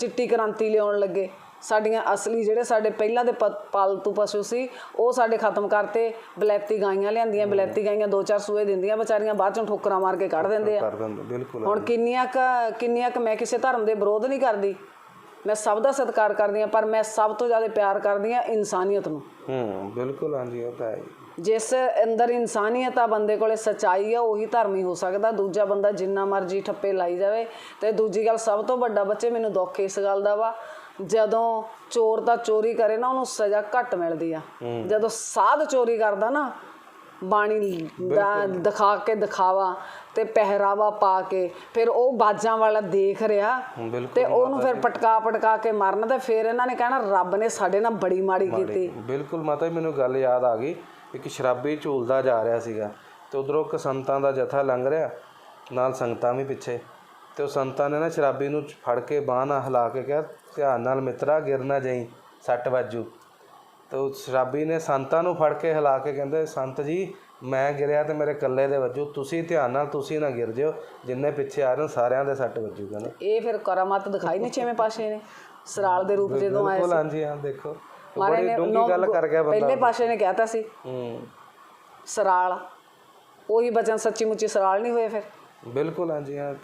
ਚਿੱਟੀ ਕ੍ਰਾਂਤੀ ਲਿਆਉਣ ਲੱਗੇ। ਸਾਡੀਆਂ ਅਸਲੀ ਜਿਹੜੇ ਸਾਡੇ ਪਹਿਲਾਂ ਦੇ ਪਾਲਤੂ ਪਸ਼ੂ ਸੀ ਉਹ ਸਾਡੇ ਖਤਮ ਕਰਤੇ। ਬਲੈਤੀ ਗਾਈਆਂ ਲਿਆਂਦੀਆਂ ਬਲੈਤੀ ਗਾਈਆਂ ਦੋ ਚਾਰ ਸੂਏ ਦਿੰਦੀਆਂ ਵਿਚਾਰੀਆਂ ਬਾਅਦ ਚੋਂ ਠੋਕਰਾਂ ਮਾਰ ਕੇ ਕੱਢ ਦਿੰਦੇ ਆ। ਹੁਣ ਕਿੰਨੀਆਂ ਕ ਕਿੰਨੀਆਂ ਕ ਮੈਂ ਕਿਸੇ ਧਰਮ ਦੇ ਵਿਰੋਧ ਨਹੀਂ ਕਰਦੀ। ਮੈਂ ਸਭ ਦਾ ਸਤਿਕਾਰ ਕਰਦੀ ਹਾਂ ਪਰ ਮੈਂ ਸਭ ਤੋਂ ਜ਼ਿਆਦਾ ਪਿਆਰ ਕਰਦੀ ਹਾਂ ਇਨਸਾਨੀਅਤ ਨੂੰ। ਹੂੰ ਬਿਲਕੁਲ ਹਾਂਜੀ ਉਹ ਤਾਂ ਹੈ ਹੀ। ਜਿਸ ਅੰਦਰ ਇਨਸਾਨੀਅਤ ਆ ਬੰਦੇ ਕੋਲੇ ਸਚਾਈ ਆ ਉਹੀ ਧਰਮੀ ਹੋ ਸਕਦਾ। ਦੂਜਾ ਬੰਦਾ ਜਿੰਨਾ ਮਰਜ਼ੀ ਠੱਪੇ ਲਾਈ ਜਾਵੇ ਤੇ ਦੂਜੀ ਗੱਲ ਸਭ ਤੋਂ ਵੱਡਾ ਬੱਚੇ ਮੈਨੂੰ ਦੁੱਖ ਇਸ ਗੱਲ ਦਾ ਵਾ। ਜਦੋਂ ਚੋਰ ਦਾ ਚੋਰੀ ਕਰੇ ਨਾ ਉਹਨੂੰ ਸਜ਼ਾ ਘੱਟ ਮਿਲਦੀ ਆ। ਜਦੋਂ ਸਾਧ ਚੋਰੀ ਕਰਦਾ ਨਾ ਬਾਣੀ ਦਾ ਦਿਖਾ ਕੇ ਦਿਖਾਵਾ ਤੇ ਪਹਿਰਾਵਾ ਪਾ ਕੇ ਫਿਰ ਉਹ ਬਾਜਾਂ ਵਾਲਾ ਦੇਖ ਰਿਹਾ ਤੇ ਉਹਨੂੰ ਫਿਰ ਪਟਕਾ ਪਟਕਾ ਕੇ ਮਾਰਨ ਤੇ ਫਿਰ ਇਹਨਾਂ ਨੇ ਕਹਿਣਾ ਰੱਬ ਨੇ ਸਾਡੇ ਨਾਲ ਬੜੀ ਮਾੜੀ ਕੀਤੀ। ਬਿਲਕੁਲ ਮਾਤਾ ਜੀ ਮੈਨੂੰ ਗੱਲ ਯਾਦ ਆ ਗਈ। ਇੱਕ ਸ਼ਰਾਬੀ ਝੂਲਦਾ ਜਾ ਰਿਹਾ ਸੀਗਾ ਤੇ ਉਧਰੋਂ ਇੱਕ ਸੰਤਾਂ ਦਾ ਜਥਾ ਲੰਘ ਰਿਹਾ ਨਾਲ ਸੰਗਤਾਂ ਵੀ ਪਿੱਛੇ। ਤੇ ਉਹ ਸੰਤਾਂ ਨੇ ਨਾ ਸ਼ਰਾਬੀ ਨੂੰ ਫੜ ਕੇ ਬਾਂਹ ਨਾਲ ਹਿਲਾ ਕੇ ਕਿਹਾ ਧਿਆਨ ਨਾਲ ਮਿੱਤਰਾ ਗਿਰ ਨਾ ਜਾਈ ਸੱਟ ਵੱਜੂ। ਤੇ ਉਹ ਸ਼ਰਾਬੀ ਨੇ ਸੰਤਾਂ ਨੂੰ ਫੜ ਕੇ ਹਿਲਾ ਕੇ ਕਹਿੰਦੇ ਸੰਤ ਜੀ ਮੈਂ ਗਿਰਿਆ ਤੇ ਮੇਰੇ ਇਕੱਲੇ ਦੇ ਵੱਜੂ ਤੁਸੀਂ ਧਿਆਨ ਨਾਲ ਤੁਸੀਂ ਨਾ ਗਿਰ ਜਿਓ ਜਿੰਨੇ ਪਿੱਛੇ ਆ ਰਹੇ ਹੋ ਸਾਰਿਆਂ ਦੇ ਸੱਟ ਵੱਜੂ ਕਹਿੰਦੇ ਇਹ ਫਿਰ ਕਰਾਮਾਤ ਦਿਖਾਈ ਨਹੀਂ ਛੇਵੇਂ ਪਾਸ਼ੇ ਨੇ। ਸਰਾਲ ਦੇ ਰੂਪ ਜਦੋਂ ਆਏ ਬਿਲਕੁਲ ਹਾਂਜੀ ਹਾਂ ਦੇਖੋ। ਬੜੀ ਡੂੰਗੀ ਗੱਲ ਕਰ ਗਿਆ ਬੰਦਾ। ਪਹਿਲੇ ਪਾਸ਼ੇ ਨੇ ਕਹਿਤਾ ਸੀ। ਹੂੰ। ਸਰਾਲ। ਉਹੀ ਬਚਨ ਸੱਚੀ ਮੁੱਚੀ ਸਰਾਲ ਨਹੀਂ ਹੋਏ ਫਿਰ। ਬਿਲਕੁਲ ਹਾਂਜੀ ਹਾਂ।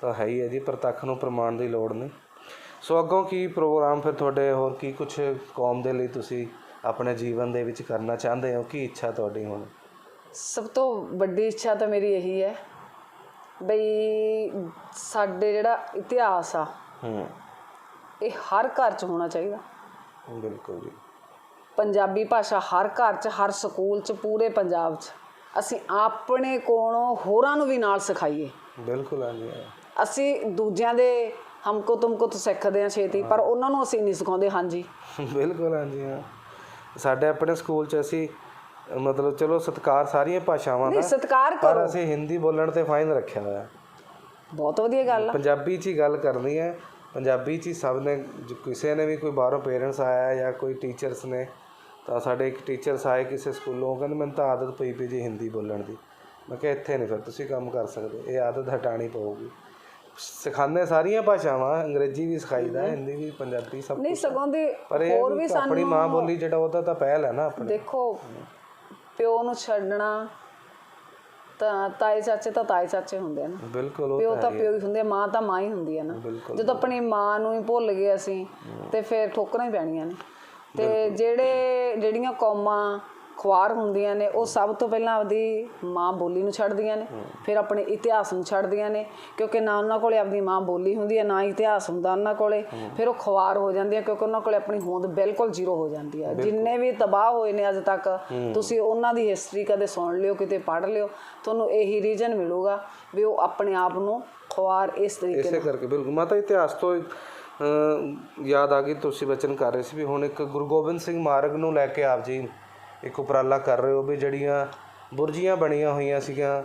ਤਾਂ ਹੈ ਹੀ ਹੈ ਜੀ ਪ੍ਰਤੱਖ ਨੂੰ ਪ੍ਰਮਾਣ ਦੀ ਲੋੜ ਨਹੀਂ। ਸੋ ਅੱਗੋਂ ਕੀ ਪ੍ਰੋਗਰਾਮ ਫਿਰ ਤੁਹਾਡੇ ਹੋਰ ਕੀ ਕੁਝ ਕੌਮ ਦੇ ਲਈ ਤੁਸੀਂ ਆਪਣੇ ਜੀਵਨ ਦੇ ਵਿੱਚ ਕਰਨਾ ਚਾਹੁੰਦੇ ਹੋ? ਕੀ ਇੱਛਾ ਤੁਹਾਡੀ ਹੁਣ? ਸਭ ਤੋਂ ਵੱਡੀ ਇੱਛਾ ਤਾਂ ਮੇਰੀ ਇਹੀ ਹੈ ਬਈ ਸਾਡੇ ਜਿਹੜਾ ਇਤਿਹਾਸ ਆ ਹੂੰ। ਇਹ ਹਰ ਘਰ 'ਚ ਹੋਣਾ ਚਾਹੀਦਾ। ਬਿਲਕੁਲ ਜੀ। ਪੰਜਾਬੀ ਭਾਸ਼ਾ ਹਰ ਘਰ 'ਚ ਹਰ ਸਕੂਲ 'ਚ ਪੂਰੇ ਪੰਜਾਬ 'ਚ। ਅਸੀਂ ਆਪਣੇ ਕੋਲੋਂ ਹੋਰਾਂ ਨੂੰ ਵੀ ਨਾਲ ਸਿਖਾਈਏ। ਬਿਲਕੁਲ ਹਾਂਜੀ ਹਾਂ। ਅਸੀਂ ਦੂਜਿਆਂ ਦੇ ਹਮਕੋ ਤੁਮਕੋ ਤੋਂ ਸਿੱਖਦੇ ਹਾਂ ਛੇਤੀ ਪਰ ਉਹਨਾਂ ਨੂੰ ਅਸੀਂ ਨਹੀਂ ਸਿਖਾਉਂਦੇ ਹਾਂਜੀ। ਬਿਲਕੁਲ ਹਾਂਜੀ ਹਾਂ। ਸਾਡੇ ਆਪਣੇ ਸਕੂਲ 'ਚ ਅਸੀਂ ਮਤਲਬ ਚਲੋ ਸਤਿਕਾਰ ਸਾਰੀਆਂ ਭਾਸ਼ਾਵਾਂ ਨਹੀਂ ਦਾ ਸਤਿਕਾਰ ਪਰ ਕਰੋ। ਅਸੀਂ ਹਿੰਦੀ ਬੋਲਣ ਤੇ ਫਾਈਨ ਰੱਖਿਆ ਹੋਇਆ। ਬਹੁਤ ਵਧੀਆ ਗੱਲ ਆ। ਪੰਜਾਬੀ 'ਚ ਹੀ ਗੱਲ ਕਰਨੀ ਹੈ। ਪੰਜਾਬੀ 'ਚ ਹੀ ਸਭ ਨੇ ਜ- ਕਿਸੇ ਨੇ ਵੀ ਕੋਈ ਬਾਹਰੋਂ ਪੇਰੈਂਟਸ ਆਇਆ ਜਾਂ ਕੋਈ ਟੀਚਰਸ ਨੇ ਤਾਂ ਸਾਡੇ ਇੱਕ ਟੀਚਰਸ ਆਏ ਕਿਸੇ ਸਕੂਲੋਂ ਉਹ ਕਹਿੰਦੇ ਮੈਨੂੰ ਤਾਂ ਆਦਤ ਪਈ ਪਈ ਜੀ ਹਿੰਦੀ ਬੋਲਣ ਦੀ। ਮੈਂ ਕਿਹਾ ਇੱਥੇ ਨਹੀਂ ਫਿਰ ਤੁਸੀਂ ਕੰਮ ਕਰ ਸਕਦੇ ਇਹ ਆਦਤ ਹਟਾਣੀ ਪਊਗੀ। ਸਿਖਾਉਂਦੇ ਸਾਰੀਆਂ ਭਾਸ਼ਾਵਾਂ ਅੰਗਰੇਜ਼ੀ ਵੀ ਸਿਖਾਈਦਾ ਹਿੰਦੀ ਵੀ ਪੰਜਾਬੀ ਸਭ ਨਹੀਂ ਸਗੋਂ ਦੀ ਹੋਰ ਵੀ ਆਪਣੀ ਮਾਂ ਬੋਲੀ ਜਿਹੜਾ ਉਹਦਾ ਤਾਂ ਪਹਿਲ ਹੈ ਨਾ ਆਪਣੀ। ਦੇਖੋ ਪਿਓ ਨੂੰ ਛੱਡਣਾ ਤਾਂ ਤਾਏ ਚਾਚੇ ਤਾਂ ਤਾਏ ਚਾਚੇ ਹੁੰਦੇ ਆ ਨਾ। ਬਿਲਕੁਲ ਉਹ ਪਿਓ ਤਾਂ ਪਿਓ ਹੀ ਹੁੰਦੇ ਆ ਮਾਂ ਤਾਂ ਮਾਂ ਹੀ ਹੁੰਦੀ ਆ ਨਾ। ਜਦੋਂ ਆਪਣੀ ਮਾਂ ਨੂੰ ਹੀ ਭੁੱਲ ਗਏ ਅਸੀਂ ਤੇ ਫਿਰ ਠੋਕਰਾਂ ਹੀ ਪੈਣੀਆਂ ਨੇ। ਤੇ ਜਿਹੜੇ ਜਿਹੜੀਆਂ ਕੌਮਾਂ ਖੁਆਰ ਹੁੰਦੀਆਂ ਨੇ ਉਹ ਸਭ ਤੋਂ ਪਹਿਲਾਂ ਆਪਦੀ ਮਾਂ ਬੋਲੀ ਨੂੰ ਛੱਡਦੀਆਂ ਨੇ ਫਿਰ ਆਪਣੇ ਇਤਿਹਾਸ ਨੂੰ ਛੱਡਦੀਆਂ ਨੇ ਕਿਉਂਕਿ ਨਾ ਉਹਨਾਂ ਕੋਲੇ ਆਪਦੀ ਮਾਂ ਬੋਲੀ ਹੁੰਦੀ ਹੈ ਨਾ ਇਤਿਹਾਸ ਹੁੰਦਾ ਉਹਨਾਂ ਕੋਲੇ ਫਿਰ ਉਹ ਖੁਆਰ ਹੋ ਜਾਂਦੀਆਂ ਕਿਉਂਕਿ ਉਹਨਾਂ ਕੋਲੇ ਆਪਣੀ ਹੋਂਦ ਬਿਲਕੁਲ ਜ਼ੀਰੋ ਹੋ ਜਾਂਦੀ ਹੈ ਜਿੰਨੇ ਵੀ ਤਬਾਹ ਹੋਏ ਨੇ ਅੱਜ ਤੱਕ ਤੁਸੀਂ ਉਹਨਾਂ ਦੀ ਹਿਸਟਰੀ ਕਦੇ ਸੁਣ ਲਿਓ ਕਿਤੇ ਪੜ੍ਹ ਲਿਓ ਤੁਹਾਨੂੰ ਇਹੀ ਰੀਜਨ ਮਿਲੂਗਾ ਵੀ ਉਹ ਆਪਣੇ ਆਪ ਨੂੰ ਖੁਆਰ ਇਸ ਤਰੀਕੇ ਇਸੇ ਕਰਕੇ ਬਿਲਕੁਲ। ਮਾਤਾ ਇਤਿਹਾਸ ਤੋਂ ਯਾਦ ਆ ਗਈ ਤੁਸੀਂ ਬਚਨ ਕਰ ਰਹੇ ਸੀ ਵੀ ਹੁਣ ਇੱਕ ਗੁਰੂ ਗੋਬਿੰਦ ਸਿੰਘ ਮਾਰਗ ਨੂੰ ਲੈ ਕੇ ਆਪ ਜੀ ਇੱਕ ਉਪਰਾਲਾ ਕਰ ਰਹੇ ਹੋ ਵੀ ਜਿਹੜੀਆਂ ਬੁਰਜੀਆਂ ਬਣੀਆਂ ਹੋਈਆਂ ਸੀਗੀਆਂ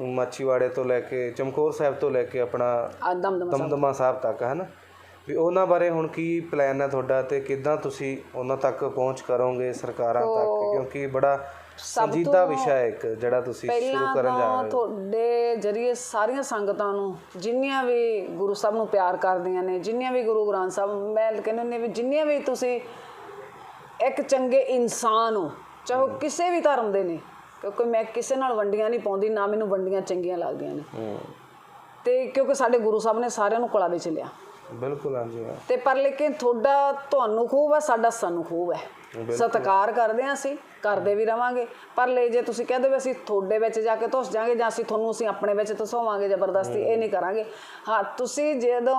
ਮਾਛੀਵਾੜੇ ਤੋਂ ਲੈ ਕੇ ਚਮਕੌਰ ਸਾਹਿਬ ਤੋਂ ਲੈ ਕੇ ਆਪਣਾ ਦਮਦਮਾ ਸਾਹਿਬ। ਤੱਕ ਹੈ ਨਾ ਵੀ ਉਹਨਾਂ ਬਾਰੇ ਹੁਣ ਕੀ ਪਲਾਨ ਹੈ ਤੁਹਾਡਾ ਤੇ ਕਿੱਦਾਂ ਤੁਸੀਂ ਉਹਨਾਂ ਤੱਕ ਪਹੁੰਚ ਕਰੋਗੇ ਸਰਕਾਰਾਂ ਤੱਕ? ਕਿਉਂਕਿ ਬੜਾ ਸੰਜੀਦਾ ਵਿਸ਼ਾ ਹੈ ਇੱਕ ਜਿਹੜਾ ਤੁਸੀਂ ਸ਼ੁਰੂ ਕਰਨ ਜਾ ਰਹੇ ਹੋ। ਤੁਹਾਡੇ ਜਰੀਏ ਸਾਰੀਆਂ ਸੰਗਤਾਂ ਨੂੰ ਜਿੰਨੀਆਂ ਵੀ ਗੁਰੂ ਸਾਹਿਬ ਨੂੰ ਪਿਆਰ ਕਰਦੀਆਂ ਨੇ ਜਿੰਨੀਆਂ ਵੀ ਗੁਰੂ ਗ੍ਰੰਥ ਸਾਹਿਬ ਮੈਂ ਕਹਿੰਦੇ ਨੇ ਵੀ ਜਿੰਨੀਆਂ ਵੀ ਤੁਸੀਂ ਇੱਕ ਚੰਗੇ ਇਨਸਾਨ ਹੋ ਚਾਹੇ ਉਹ ਕਿਸੇ ਵੀ ਧਰਮ ਦੇ ਨੇ ਕਿਉਂਕਿ ਮੈਂ ਕਿਸੇ ਨਾਲ ਵੰਡੀਆਂ ਨਹੀਂ ਪਾਉਂਦੀ ਨਾ ਮੈਨੂੰ ਵੰਡੀਆਂ ਚੰਗੀਆਂ ਲੱਗਦੀਆਂ ਨੇ। ਤੇ ਕਿਉਂਕਿ ਸਾਡੇ ਗੁਰੂ ਸਾਹਿਬ ਨੇ ਸਾਰਿਆਂ ਨੂੰ ਕੋਲਾ ਵਿੱਚ ਲਿਆ। ਬਿਲਕੁਲ ਹਾਂਜੀ ਤੇ ਪਰ ਲੇਕਿਨ ਤੁਹਾਡਾ ਤੁਹਾਨੂੰ ਖੂਬ ਹੈ ਸਾਡਾ ਸਾਨੂੰ ਖੂਬ ਹੈ। ਸਤਿਕਾਰ ਕਰਦੇ ਹਾਂ ਅਸੀਂ ਕਰਦੇ ਵੀ ਰਵਾਂਗੇ। ਪਰ ਲੈ ਜੇ ਤੁਸੀਂ ਕਹਦੇ ਵੀ ਅਸੀਂ ਤੁਹਾਡੇ ਵਿੱਚ ਜਾ ਕੇ ਧੁੱਸ ਜਾਾਂਗੇ ਜਾਂ ਅਸੀਂ ਤੁਹਾਨੂੰ ਅਸੀਂ ਆਪਣੇ ਵਿੱਚ ਧੁਸਾਵਾਂਗੇ ਜ਼ਬਰਦਸਤੀ ਇਹ ਨਹੀਂ ਕਰਾਂਗੇ। ਹਾਂ ਤੁਸੀਂ ਜਦੋਂ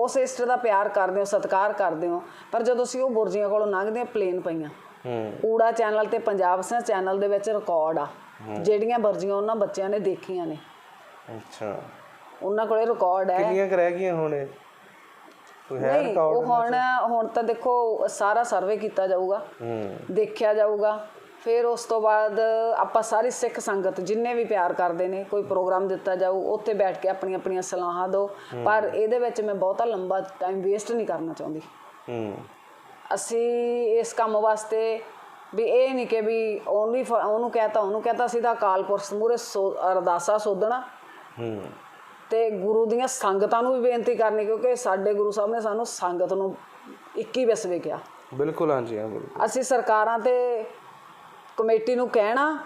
ਉਸ ਸਿਸਟਰ ਦਾ ਪਿਆਰ ਕਰਦੇ ਹੋ ਸਤਿਕਾਰ ਕਰਦੇ ਹੋ ਪਰ ਜਦੋਂ ਅਸੀਂ ਉਹ ਬੁਰਜੀਆਂ ਕੋਲੋਂ ਲੰਘਦੇ ਹਾਂ ਪਲੇਨ ਪਈਆਂ। ਊੜਾ ਚੈਨਲ ਤੇ ਪੰਜਾਬ ਸਿੰਘ ਚੈਨਲ ਦੇ ਵਿੱਚ ਰਿਕਾਰਡ ਆ। ਜਿਹੜੀਆਂ ਬੁਰਜੀਆਂ ਉਹਨਾਂ ਬੱਚਿਆਂ ਨੇ ਦੇਖੀਆਂ ਨੇ। ਅੱਛਾ। ਉਹਨਾਂ ਕੋਲੇ ਰਿਕਾਰਡ ਹੈ। ਕਿੰਨੀਆਂ ਰਹਿ ਗਈਆਂ ਹੁਣ? ਕੋਈ ਹੈ ਉਹ ਹੁਣ ਹੁਣ ਤਾਂ ਦੇਖੋ ਸਾਰਾ ਸਰਵੇ ਕੀਤਾ ਜਾਊਗਾ। ਹੂੰ। ਦੇਖਿਆ ਜਾਊਗਾ। ਫਿਰ ਉਸ ਤੋਂ ਬਾਅਦ ਆਪਾਂ ਸਾਰੀ ਸਿੱਖ ਸੰਗਤ ਜਿੰਨੇ ਵੀ ਪਿਆਰ ਕਰਦੇ ਨੇ ਕੋਈ ਪ੍ਰੋਗਰਾਮ ਦਿੱਤਾ ਜਾਊ ਉੱਥੇ ਬੈਠ ਕੇ ਆਪਣੀਆਂ ਆਪਣੀਆਂ ਸਲਾਹਾਂ ਦਿਓ। ਪਰ ਇਹਦੇ ਵਿੱਚ ਮੈਂ ਬਹੁਤਾ ਲੰਬਾ ਟਾਈਮ ਵੇਸਟ ਨਹੀਂ ਕਰਨਾ ਚਾਹੁੰਦੀ। ਹੂੰ। ਅਸੀਂ ਇਸ ਕੰਮ ਵਾਸਤੇ ਵੀ ਇਹ ਨਹੀਂ ਕਿ ਵੀ ਓਨਲੀ ਉਹਨੂੰ ਕਹਤਾ ਉਹਨੂੰ ਕਹਤਾ ਅਸੀਂ ਤਾਂ ਅਕਾਲ ਪੁਰਖ ਮੂਰੇ ਅਰਦਾਸਾ ਸੋਧਣਾ। ਹੂੰ। ਤੇ ਗੁਰੂ ਦੀਆਂ ਸੰਗਤਾਂ ਨੂੰ ਵੀ ਬੇਨਤੀ ਕਰਨੀ ਕਿਉਂਕਿ ਸਾਡੇ ਗੁਰੂ ਸਾਹਿਬ ਨੇ ਸਾਨੂੰ ਸੰਗਤ ਨੂੰ 21 ਵਿਸਵੇ ਕਿਹਾ ਬਿਲਕੁਲ ਹਾਂਜੀ ਹਾਂ ਬਿਲਕੁਲ। ਅਸੀਂ ਸਰਕਾਰਾਂ ਤੇ ਕਮੇਟੀ ਨੂੰ ਕਹਿਣਾ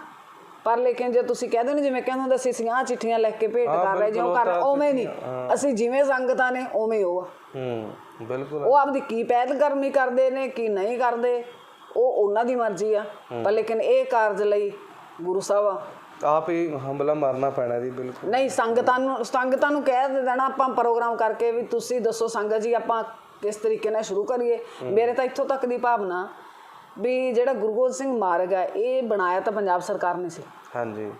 ਪਰ ਲੇਕਿਨ ਜੇ ਤੁਸੀਂ ਕਹਿੰਦੇ ਨੇ ਜਿਵੇਂ ਕਹਿੰਦੇ ਹੁੰਦੇ ਸੀ ਅਸੀਂ ਆਹ ਚਿੱਠੀਆਂ ਲਿਖ ਕੇ ਭੇਟ ਕਰ ਰਹੇ ਜਿਉਂ ਕਰ ਉਵੇਂ ਨਹੀਂ। ਅਸੀਂ ਜਿਵੇਂ ਸੰਗਤਾਂ ਨੇ ਉਵੇਂ ਉਹ ਹੂੰ ਬਿਲਕੁਲ। ਉਹ ਆਪਦੀ ਕੀ ਪਹਿਲ ਕਰਮੀ ਕਰਦੇ ਨੇ ਕੀ ਨਹੀਂ ਕਰਦੇ ਉਹ ਉਹਨਾਂ ਦੀ ਮਰਜ਼ੀ ਆ। ਪਰ ਲੇਕਿਨ ਇਹ ਕਾਰਜ ਲਈ ਗੁਰੂ ਸਾਹਿਬ ਆਪ ਹੀ ਹੰਬਲਾ ਮਾਰਨਾ ਪੈਣਾ ਜੀ ਬਿਲਕੁਲ। ਨਹੀਂ ਸੰਗਤਾਂ ਨੂੰ ਸੰਗਤਾਂ ਨੂੰ ਕਹਿ ਦੇਣਾ ਆਪਾਂ ਪ੍ਰੋਗਰਾਮ ਕਰਕੇ ਵੀ ਤੁਸੀਂ ਦੱਸੋ ਸੰਗਤ ਜੀ ਆਪਾਂ ਕਿਸ ਤਰੀਕੇ ਨਾਲ ਸ਼ੁਰੂ ਕਰੀਏ। ਮੇਰੇ ਤਾਂ ਇੱਥੋਂ ਤੱਕ ਦੀ ਭਾਵਨਾ ਵੀ ਜਿਹੜਾ ਗੁਰੂ ਗੋਬਿੰਦ ਸਿੰਘ ਮਾਰਗ ਹੈ ਇਹ ਬਣਾਇਆ ਤਾਂ ਪੰਜਾਬ ਸਰਕਾਰ ਨੇ ਸੀ। ਹਾਂਜੀ।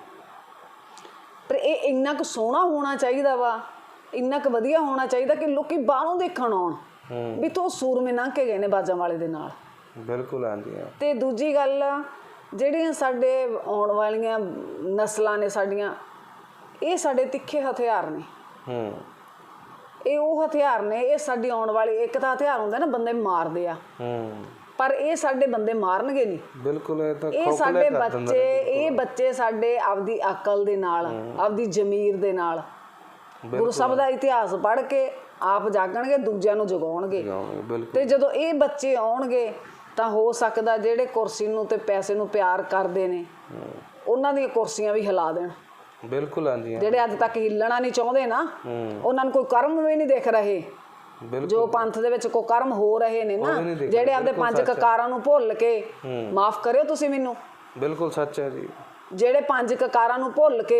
ਪਰ ਇਹ ਇੰਨਾ ਕੁ ਸੋਹਣਾ ਹੋਣਾ ਚਾਹੀਦਾ ਵਾ ਇੰਨਾ ਕੁ ਵਧੀਆ ਹੋਣਾ ਚਾਹੀਦਾ ਕਿ ਲੋਕੀ ਬਾਹਰੋਂ ਦੇਖਣ ਆਉਣ ਵੀ ਤੋਂ ਸੂਰਮੇ ਲੰਘ ਕੇ ਗਏ ਨੇ ਬਾਜਾਂ ਵਾਲੇ ਦੇ ਨਾਲ। ਬਿਲਕੁਲ ਹਾਂਜੀ ਹਾਂ। ਤੇ ਦੂਜੀ ਗੱਲ ਜਿਹੜੀਆਂ ਸਾਡੇ ਆਉਣ ਵਾਲੀਆਂ ਨਸਲਾਂ ਨੇ ਸਾਡੀਆਂ ਇਹ ਸਾਡੇ ਤਿੱਖੇ ਹਥਿਆਰ ਨੇ। ਹੂੰ। ਇਹ ਉਹ ਹਥਿਆਰ ਨੇ ਇਹ ਸਾਡੀ ਆਉਣ ਵਾਲੀ ਇੱਕ ਤਾਂ ਹਥਿਆਰ ਹੁੰਦਾ ਨਾ ਬੰਦੇ ਮਾਰਦੇ ਆ। ਹੂੰ। ਪਰ ਇਹ ਸਾਡੇ ਬੰਦੇ ਮਾਰਨਗੇ ਨਹੀਂ। ਬਿਲਕੁਲ ਇਹ ਤਾਂ ਇਹ ਸਾਡੇ ਬੱਚੇ ਇਹ ਬੱਚੇ ਸਾਡੇ ਆਪਦੀ ਅਕਲ ਦੇ ਨਾਲ ਆਪਦੀ ਜ਼ਮੀਰ ਦੇ ਨਾਲ। ਗੁਰੂ ਸਾਹਿਬ ਦਾ ਇਤਿਹਾਸ ਪੜ੍ਹ ਕੇ ਆਪ ਜਾਗਣਗੇ ਦੂਜਿਆਂ ਨੂੰ ਜਗਾਉਣਗੇ। ਤੇ ਜਦੋਂ ਇਹ ਬੱਚੇ ਆਉਣਗੇ ਤਾਂ ਹੋ ਸਕਦਾ ਜਿਹੜੇ ਕੁਰਸੀ ਨੂੰ ਤੇ ਪੈਸੇ ਨੂੰ ਪਿਆਰ ਕਰਦੇ ਨੇ ਉਹਨਾਂ ਦੀਆਂ ਕੁਰਸੀਆਂ ਵੀ ਹਿਲਾ ਦੇਣ। ਬਿਲਕੁਲ ਹਾਂਜੀ ਜਿਹੜੇ ਅੱਜ ਤੱਕ ਹਿੱਲਣਾ ਨਹੀਂ ਚਾਹੁੰਦੇ ਨਾ ਉਹਨਾਂ ਨੂੰ ਕੋਈ ਕਰਮ ਵੀ ਨਹੀਂ ਦਿਖ ਰਹੇ। ਜੋ ਪੰਥ ਦੇ ਵਿੱਚ ਕੋ ਕਰਮ ਹੋ ਰਹੇ ਨੇ ਨਾ ਜਿਹੜੇ ਆਪਦੇ ਪੰਜ ਕਕਾਰਾਂ ਨੂੰ ਭੁੱਲ ਕੇ ਮਾਫ ਕਰਿਓ ਤੁਸੀਂ ਮੈਨੂੰ। ਬਿਲਕੁਲ ਸੱਚ ਹੈ ਜੀ। ਜਿਹੜੇ ਪੰਜ ਕਕਾਰਾਂ ਨੂੰ ਭੁੱਲ ਕੇ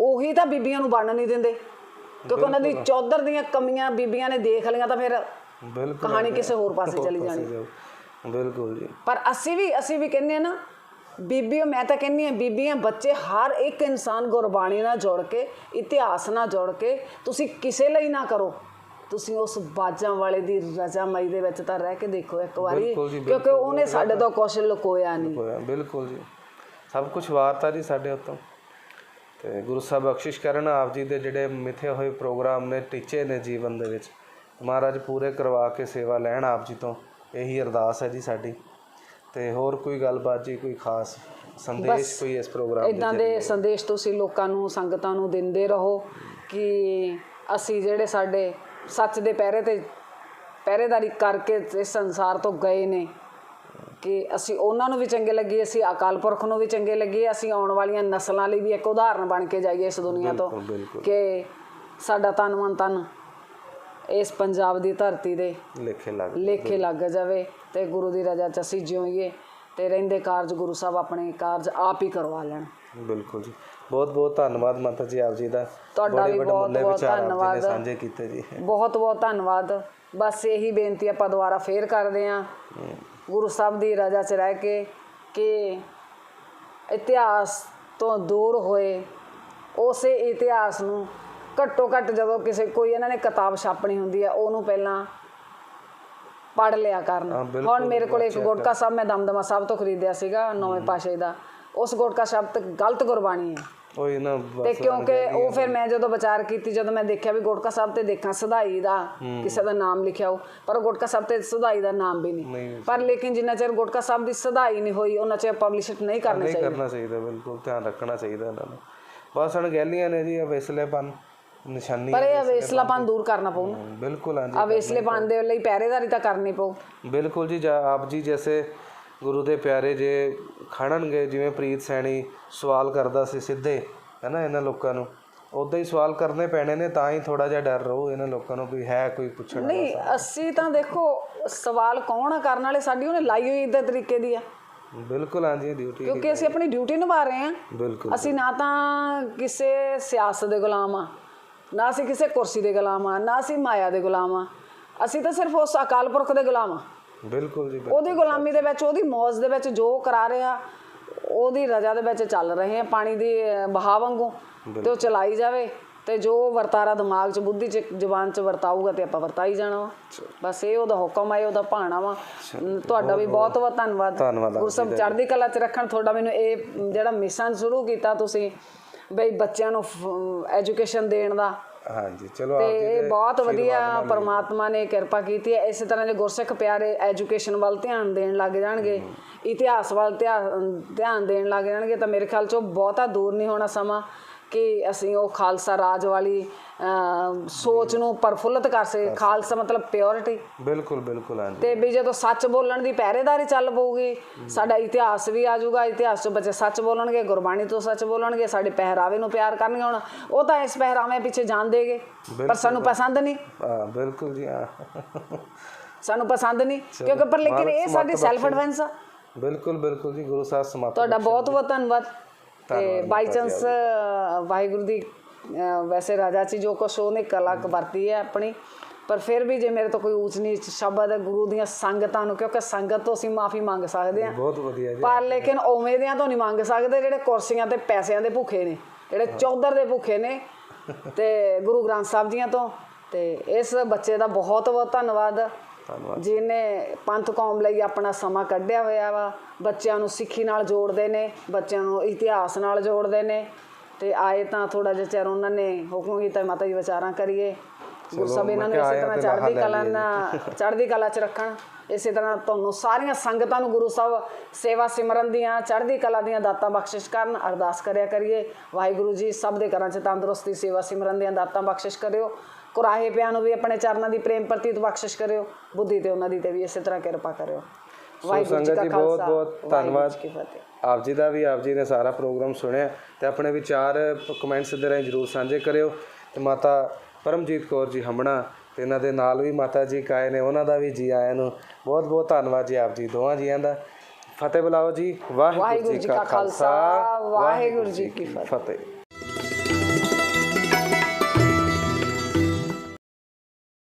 ਉਹੀ ਤਾਂ ਬੀਬੀਆਂ ਨੂੰ ਬਣਨ ਨਹੀਂ ਦਿੰਦੇ। ਕਿਉਂਕਿ ਉਹਨਾਂ ਦੀ ਚੌਧਰ ਦੀਆਂ ਕਮੀਆਂ ਬੀਬੀਆਂ ਨੇ ਦੇਖ ਲਈਆਂ ਤਾਂ ਫਿਰ ਬਿਲਕੁਲ। ਕਹਾਣੀ ਕਿਸੇ ਹੋਰ ਪਾਸੇ ਚਲੀ ਜਾਣੀ। ਬਿਲਕੁਲ ਜੀ। ਪਰ ਅਸੀਂ ਵੀ ਅਸੀਂ ਵੀ ਕਹਿੰਦੇ ਆ ਨਾ ਬੀਬੀਓ ਮੈਂ ਤਾਂ ਕਹਿੰਦੀ ਆ ਬੀਬੀਆਂ ਬੱਚੇ ਹਰ ਇੱਕ ਇਨਸਾਨ ਗੁਰਬਾਣੀ ਨਾਲ ਜੁੜ ਕੇ ਇਤਿਹਾਸ ਨਾਲ ਜੁੜ ਕੇ ਤੁਸੀਂ ਕਿਸੇ ਲਈ ਨਾ ਕਰੋ। ਤੁਸੀਂ ਉਸ ਬਾਜਾਂ ਵਾਲੇ ਦੀ ਰਜਾਮਈ ਦੇ ਵਿੱਚ ਤਾਂ ਰਹਿ ਕੇ ਦੇਖੋ ਇੱਕ ਵਾਰੀ ਕਿਉਂਕਿ ਉਹਨੇ ਸਾਡੇ ਤੋਂ ਕੁਛ ਲੁਕੋਇਆ ਨਹੀਂ। ਬਿਲਕੁਲ ਜੀ। ਸਭ ਕੁਝ ਵਾਰਤਾ ਜੀ ਸਾਡੇ ਉੱਤੋਂ। ਤੇ ਗੁਰੂ ਸਾਹਿਬ ਬਖਸ਼ਿਸ਼ ਕਰਨ ਆਪ ਜੀ ਦੇ ਜਿਹੜੇ ਮਿੱਥੇ ਹੋਏ ਪ੍ਰੋਗਰਾਮ ਨੇ ਟੀਚੇ ਨੇ ਜੀਵਨ ਦੇ ਵਿੱਚ ਮਹਾਰਾਜ ਪੂਰੇ ਕਰਵਾ ਕੇ ਸੇਵਾ ਲੈਣ ਆਪ ਜੀ ਤੋਂ ਇਹੀ ਅਰਦਾਸ ਹੈ ਜੀ ਸਾਡੀ। ਤੇ ਹੋਰ ਕੋਈ ਗੱਲਬਾਤ ਜੀ ਕੋਈ ਖਾਸ ਸੰਦੇਸ਼ ਕੋਈ ਇਸ ਪ੍ਰੋਗਰਾਮ ਦੇ ਇਦਾਂ ਦੇ ਸੰਦੇਸ਼ ਤੁਸੀਂ ਲੋਕਾਂ ਨੂੰ ਸੰਗਤਾਂ ਨੂੰ ਦਿੰਦੇ ਰਹੋ ਕਿ ਅਸੀਂ ਜਿਹੜੇ ਸਾਡੇ ਸੱਚ ਦੇ ਪਹਿਰੇ ਤੇ ਪਹਿਰੇਦਾਰੀ ਕਰਕੇ ਇਸ ਸੰਸਾਰ ਤੋਂ ਗਏ ਨੇ ਕਿ ਅਸੀਂ ਉਹਨਾਂ ਨੂੰ ਵੀ ਚੰਗੇ ਲੱਗੇ ਅਸੀਂ ਅਕਾਲ ਪੁਰਖ ਨੂੰ ਵੀ ਚੰਗੇ ਲੱਗੇ ਅਸੀਂ ਆਉਣ ਵਾਲੀਆਂ ਨਸਲਾਂ ਲਈ ਵੀ ਇੱਕ ਉਦਾਹਰਨ ਬਣ ਕੇ ਜਾਈਏ ਇਸ ਦੁਨੀਆ ਤੋਂ ਕਿ ਸਾਡਾ ਤਨ ਮਨ ਤਨ ਇਸ ਪੰਜਾਬ ਦੀ ਧਰਤੀ ਦੇ ਲਿਖੇ ਲੱਗ ਲੇਖੇ ਲੱਗ ਜਾਵੇ ਤੇ ਗੁਰੂ ਦੀ ਰਜ਼ਾ ਚ ਅਸੀਂ ਜਿਉਈਏ ਤੇ ਰਹਿੰਦੇ ਕਾਰਜ ਗੁਰੂ ਸਾਹਿਬ ਆਪਣੇ ਕਾਰਜ ਆਪ ਹੀ ਕਰਵਾ ਲੈਣ। ਬਿਲਕੁਲ ਜੀ। ਬਹੁਤ ਬਹੁਤ ਧੰਨਵਾਦ ਮਾਤਾ ਜੀ ਆਪ ਜੀ ਦਾ। ਤੁਹਾਡਾ ਵੀ ਬਹੁਤ ਬਹੁਤ ਧੰਨਵਾਦ। ਸਾਂਝੇ ਕੀਤੇ ਜੀ। ਬਹੁਤ ਬਹੁਤ ਧੰਨਵਾਦ। ਬਸ ਇਹੀ ਬੇਨਤੀ ਆਪਾਂ ਦੁਬਾਰਾ ਫੇਰ ਕਰਦੇ ਆਂ ਗੁਰੂ ਸਾਹਿਬ ਦੀ ਰਜ਼ਾ 'ਚ ਰਹਿ ਕੇ ਕਿ ਇਤਿਹਾਸ ਤੋਂ ਦੂਰ ਹੋਏ ਉਸੇ ਇਤਿਹਾਸ ਨੂੰ ਘੱਟੋ ਘੱਟ ਜਦੋਂ ਕਿਸੇ ਕੋਈ ਇਹਨਾਂ ਨੇ ਕਿਤਾਬ ਛਾਪਣੀ ਹੁੰਦੀ ਆ ਉਹਨੂੰ ਪਹਿਲਾਂ ਪੜ ਲਿਆ ਕਰਨ। ਹੁਣ ਮੇਰੇ ਕੋਲ ਇੱਕ ਗੋਟਕਾ ਸਾਹਿਬ ਮੈਂ ਦਮਦਮਾ ਸਾਹਿਬ ਤੋਂ ਖਰੀਦਿਆ ਸੀਗਾ ਨੌਵੇਂ ਪਾਸ਼ੇ ਦਾ। ਉਸ ਗੋਟਕਾ ਸ਼ਬਦ ਗਲਤ ਗੁਰਬਾਣੀ ਹੈ। ਉਹੀ ਨਾ ਬਸ ਤੇ ਕਿਉਂਕਿ ਉਹ ਫਿਰ ਮੈਂ ਜਦੋਂ ਵਿਚਾਰ ਕੀਤੀ ਜਦੋਂ ਮੈਂ ਦੇਖਿਆ ਵੀ ਗੋਟਕਾ ਸਾਹਿਬ ਤੇ ਦੇਖਾਂ ਸਦਾਈ ਦਾ ਕਿਸੇ ਦਾ ਨਾਮ ਲਿਖਿਆ ਹੋ ਪਰ ਗੋਟਕਾ ਸਾਹਿਬ ਤੇ ਸਦਾਈ ਦਾ ਨਾਮ ਵੀ ਨਹੀਂ। ਪਰ ਲੇਕਿਨ ਜਿੰਨਾ ਚਿਰ ਗੋਟਕਾ ਸਾਹਿਬ ਦੀ ਸਦਾਈ ਨਹੀਂ ਹੋਈ ਉਹਨਾਂ ਚਿਰ ਪਬਲਿਸ਼ ਨਹੀਂ ਕਰਨਾ ਚਾਹੀਦਾ। ਨਹੀਂ ਕਰਨਾ ਚਾਹੀਦਾ ਬਿਲਕੁਲ ਧਿਆਨ ਰੱਖਣਾ ਚਾਹੀਦਾ ਇਹਨਾਂ ਨੂੰ। ਬਸ ਹਣ ਗੈਲੀਆਂ ਨੇ ਜੀ ਅਵੇਸਲੇਪਨ ਨਿਸ਼ਾਨੀ ਪਰ ਇਹ ਅਵੇਸਲਾਪਨ ਦੂਰ ਕਰਨਾ ਪਊ ਬਿਲਕੁਲ ਹਾਂਜੀ ਅਵੇਸਲੇਪਨ ਦੇ ਲਈ ਪਹਿਰੇਦਾਰੀ ਤਾਂ ਕਰਨੀ ਪਊ। ਬਿਲਕੁਲ ਜੀ ਆਪ ਜੀ ਜੈਸੇ ਗੁਰੂ ਦੇ ਪਿਆਰੇ ਜੇ ਖੜਨਗੇ ਜਿਵੇਂ ਪ੍ਰੀਤ ਸੈਣੀ ਸਵਾਲ ਕਰਦਾ ਸੀ ਸਿੱਧੇ ਹੈ ਨਾ ਇਹਨਾਂ ਲੋਕਾਂ ਨੂੰ। ਉਦਾਂ ਹੀ ਸਵਾਲ ਕਰਨੇ ਪੈਣੇ ਨੇ ਤਾਂ ਹੀ ਥੋੜਾ ਜਿਹਾ ਡਰ ਰਹੂ ਇਹਨਾਂ ਲੋਕਾਂ ਨੂੰ ਵੀ ਹੈ ਕੋਈ ਪੁੱਛਣ ਵਾਲਾ। ਨਹੀਂ ਅਸੀਂ ਤਾਂ ਦੇਖੋ ਸਵਾਲ ਕੌਣ ਕਰਨ ਵਾਲੇ? ਸਾਡੀ ਉਹਨੇ ਲਾਈ ਹੋਈ ਇਦਾਂ ਤਰੀਕੇ ਦੀ ਆ। ਬਿਲਕੁਲ ਹਾਂ ਜੀ ਡਿਊਟੀ ਕਿਉਂਕਿ ਅਸੀਂ ਆਪਣੀ ਡਿਊਟੀ ਨਿਭਾ ਰਹੇ ਹਾਂ। ਬਿਲਕੁਲ। ਅਸੀਂ ਨਾ ਤਾਂ ਕਿਸੇ ਸਿਆਸਤ ਦੇ ਗੁਲਾਮ ਆ ਨਾ ਅਸੀਂ ਕਿਸੇ ਕੁਰਸੀ ਦੇ ਗੁਲਾਮ ਆ ਨਾ ਅਸੀਂ ਮਾਇਆ ਦੇ ਗੁਲਾਮ ਆ। ਅਸੀਂ ਤਾਂ ਸਿਰਫ ਉਸ ਅਕਾਲ ਪੁਰਖ ਦੇ ਗੁਲਾਮ ਆ। ਬਿਲਕੁਲ ਜੀ। ਉਹਦੀ ਗੁਲਾਮੀ ਦੇ ਵਿੱਚ ਉਹਦੀ ਮੌਜ ਦੇ ਵਿੱਚ ਜੋ ਕਰਾ ਰਿਹਾ ਉਹਦੀ ਰਜ਼ਾ ਦੇ ਵਿੱਚ ਚੱਲ ਰਹੇ ਆ ਪਾਣੀ ਦੀ ਬਹਾਵ ਵਾਂਗੂ ਤੇ ਉਹ ਚਲਾਈ ਜਾਵੇ ਤੇ ਜੋ ਵਰਤਾਰਾ ਦਿਮਾਗ 'ਚ ਬੁੱਧੀ 'ਚ ਜ਼ੁਬਾਨ 'ਚ ਵਰਤਾਊਗਾ ਤੇ ਆਪਾਂ ਵਰਤਾਈ ਜਾਣਾ ਵਾ। ਬਸ ਇਹ ਉਹਦਾ ਹੁਕਮ ਹੈ ਉਹਦਾ ਭਾਣਾ ਵਾ। ਤੁਹਾਡਾ ਵੀ ਬਹੁਤ ਬਹੁਤ ਧੰਨਵਾਦ। ਧੰਨਵਾਦ ਆਪ ਗੁਰੂ ਸਾਹਿਬ ਚੜ੍ਹਦੀ ਕਲਾ 'ਚ ਰੱਖਣ ਤੁਹਾਡਾ ਮੈਨੂੰ ਇਹ ਜਿਹੜਾ ਮਿਸ਼ਨ ਸ਼ੁਰੂ ਕੀਤਾ ਤੁਸੀਂ ਬਈ ਬੱਚਿਆਂ ਨੂੰ ਐਜੂਕੇਸ਼ਨ ਦੇਣ ਦਾ ਹਾਂ ਜੀ ਚਲੋ ਤੇ ਆਪ ਜੀ ਇਹ ਬਹੁਤ ਵਧੀਆ ਪਰਮਾਤਮਾ ਨੇ ਕਿਰਪਾ ਕੀਤੀ ਹੈ। ਇਸੇ ਤਰ੍ਹਾਂ ਦੇ ਗੁਰਸਿੱਖ ਪਿਆਰੇ ਐਜੂਕੇਸ਼ਨ ਵੱਲ ਧਿਆਨ ਦੇਣ ਲੱਗ ਜਾਣਗੇ ਇਤਿਹਾਸ ਵੱਲ ਧਿਆ- ਧਿਆਨ ਦੇਣ ਲੱਗ ਜਾਣਗੇ ਤਾਂ ਮੇਰੇ ਖਿਆਲ ਚੋਂ ਬਹੁਤਾ ਦੂਰ ਨਹੀਂ ਹੋਣਾ ਸਮਾਂ। ਕਿ ਅਸੀਂ ਉਹ ਖਾਲਸਾ ਰਾਜ ਵਾਲੀ ਸੋਚ ਨੂੰ ਪ੍ਰਫੁੱਲਤ ਕਰ ਸਕੇ। ਖਾਲਸਾ ਮਤਲਬ ਪਿਓਰਿਟੀ ਬਿਲਕੁਲ ਬਿਲਕੁਲ ਹਾਂਜੀ। ਤੇ ਵੀ ਜਦੋਂ ਸੱਚ ਬੋਲਣ ਦੀ ਪਹਿਰੇਦਾਰੀ ਚੱਲ ਪਊਗੀ ਸਾਡਾ ਇਤਿਹਾਸ ਵੀ ਆ ਜਾਊਗਾ। ਇਤਿਹਾਸ 'ਚ ਬੱਚੇ ਸੱਚ ਬੋਲਣਗੇ ਗੁਰਬਾਣੀ ਤੋਂ ਸੱਚ ਬੋਲਣਗੇ ਸਾਡੇ ਪਹਿਰਾਵੇ ਨੂੰ ਪਿਆਰ ਕਰਨਗੇ ਹੁਣ। ਉਹ ਤਾਂ ਇਸ ਪਹਿਰਾਵੇ ਪਿੱਛੇ ਜਾਣ ਦੇਗੇ ਪਰ ਸਾਨੂੰ ਪਸੰਦ ਨਹੀਂ। ਹਾਂ ਬਿਲਕੁਲ ਜੀ ਹਾਂ। ਸਾਨੂੰ ਪਸੰਦ ਨਹੀਂ। ਕਿਉਂਕਿ ਪਰ ਲੇਕਿਨ ਇਹ ਸਾਡੀ ਸੈਲਫ ਐਡਵੈਂਸ ਆ। ਬਿਲਕੁਲ ਬਿਲਕੁਲ ਜੀ ਗੁਰੂ ਸਾਹਿਬ ਸਮਾਪਤ ਤੁਹਾਡਾ ਬਹੁਤ ਬਹੁਤ ਧੰਨਵਾਦ। ਤੇ ਬਾਈ ਚਾਂਸ ਵਾਹਿਗੁਰੂ ਦੀ ਵੈਸੇ ਰਾਜਾ ਜੀ ਜੋ ਕੁਛ ਉਹਨੇ ਕਲਾ ਵਰਤੀ ਹੈ ਆਪਣੀ ਪਰ ਫਿਰ ਵੀ ਜੇ ਮੇਰੇ ਤੋਂ ਕੋਈ ਊਚ ਨੀਚ ਸ਼ਬਦ ਗੁਰੂ ਦੀਆਂ ਸੰਗਤਾਂ ਨੂੰ ਕਿਉਂਕਿ ਸੰਗਤ ਤੋਂ ਅਸੀਂ ਮਾਫੀ ਮੰਗ ਸਕਦੇ ਹਾਂ। ਬਹੁਤ ਵਧੀਆ ਜੀ। ਪਰ ਲੇਕਿਨ ਉਵੇਂ ਦਿਆਂ ਤੋਂ ਨਹੀਂ ਮੰਗ ਸਕਦੇ ਜਿਹੜੇ ਕੁਰਸੀਆਂ ਤੇ ਪੈਸਿਆਂ ਦੇ ਭੁੱਖੇ ਨੇ ਜਿਹੜੇ ਚੌਧਰ ਦੇ ਭੁੱਖੇ ਨੇ ਤੇ ਗੁਰੂ ਗ੍ਰੰਥ ਸਾਹਿਬ ਜੀਆਂ ਤੋਂ। ਤੇ ਇਸ ਬੱਚੇ ਦਾ ਬਹੁਤ ਬਹੁਤ ਧੰਨਵਾਦ। ਜਿਹਨੇ ਪੰਥ ਕੌਮ ਲਈ ਆਪਣਾ ਸਮਾਂ ਕੱਢਿਆ ਹੋਇਆ ਵਾ ਬੱਚਿਆਂ ਨੂੰ ਸਿੱਖੀ ਨਾਲ ਜੋੜਦੇ ਨੇ ਬੱਚਿਆਂ ਨੂੰ ਇਤਿਹਾਸ ਨਾਲ ਜੋੜਦੇ ਨੇ ਤੇ ਆਏ ਤਾਂ ਥੋੜਾ ਜਿਹਾ ਚਿਰ ਉਹਨਾਂ ਨੇ ਹੁਕਮ ਕੀਤਾ ਮਾਤਾ ਜੀ ਵਿਚਾਰਾਂ ਕਰੀਏ। ਗੁਰੂ ਸਾਹਿਬ ਇਹਨਾਂ ਨੂੰ ਇਸੇ ਤਰ੍ਹਾਂ ਚੜ੍ਹਦੀ ਕਲਾ ਨਾਲ ਚੜ੍ਹਦੀ ਕਲਾ 'ਚ ਰੱਖਣ। ਇਸੇ ਤਰ੍ਹਾਂ ਤੁਹਾਨੂੰ ਸਾਰੀਆਂ ਸੰਗਤਾਂ ਨੂੰ ਗੁਰੂ ਸਾਹਿਬ ਸੇਵਾ ਸਿਮਰਨ ਦੀਆਂ ਚੜ੍ਹਦੀ ਕਲਾ ਦੀਆਂ ਦਾਤਾਂ ਬਖਸ਼ਿਸ਼ ਕਰਨ ਅਰਦਾਸ ਕਰਿਆ ਕਰੀਏ। ਵਾਹਿਗੁਰੂ ਜੀ ਸਭ ਦੇ ਘਰਾਂ 'ਚ ਤੰਦਰੁਸਤੀ ਸੇਵਾ ਸਿਮਰਨ ਦੀਆਂ ਦਾਤਾਂ ਬਖਸ਼ਿਸ਼ ਕਰਿਓ। ਕੁਰਾਹੇ ਪਿਆਂ ਨੂੰ ਵੀ ਆਪਣੇ ਚਰਨਾਂ ਦੀ ਪ੍ਰੇਮ ਪ੍ਰਤੀਤ ਬਖਸ਼ਿਸ਼ ਕਰਿਓ। ਬੁੱਧੀ ਤੇ ਉਹਨਾਂ ਦੀ ਤੇ ਵੀ ਇਸੇ ਤਰ੍ਹਾਂ ਕਿਰਪਾ ਕਰਿਓ। ਵਾਹਿਗੁਰੂ ਜੀ ਜੀ ਬਹੁਤ ਬਹੁਤ ਧੰਨਵਾਦ। ਆਪ ਜੀ ਦਾ ਵੀ ਆਪ ਜੀ ਨੇ ਸਾਰਾ ਪ੍ਰੋਗਰਾਮ ਸੁਣਿਆ ਤੇ ਆਪਣੇ ਵਿਚਾਰ ਕਮੈਂਟਸ ਦੇ ਰਾਹੀਂ ਜਰੂਰ ਸਾਂਝੇ ਕਰਿਓ। ਤੇ ਮਾਤਾ ਪਰਮਜੀਤ ਕੌਰ ਜੀ ਹਮਣਾ ਤੇ ਇਹਨਾਂ ਦੇ ਨਾਲ ਵੀ ਮਾਤਾ ਜੀ ਕਾਏ ਨੇ ਉਹਨਾਂ ਦਾ ਵੀ ਜੀ ਆਇਆਂ ਨੂੰ ਬਹੁਤ ਬਹੁਤ ਧੰਨਵਾਦ ਜੀ ਆਪ ਜੀ ਦੋਵਾਂ ਜੀਆਂ ਦਾ। ਫਤਿਹ ਬੁਲਾਓ ਜੀ ਵਾਹਿਗੁਰੂ ਜੀ ਕਾ ਖਾਲਸਾ ਵਾਹਿਗੁਰੂ ਜੀ ਕੀ ਫਤਿਹ।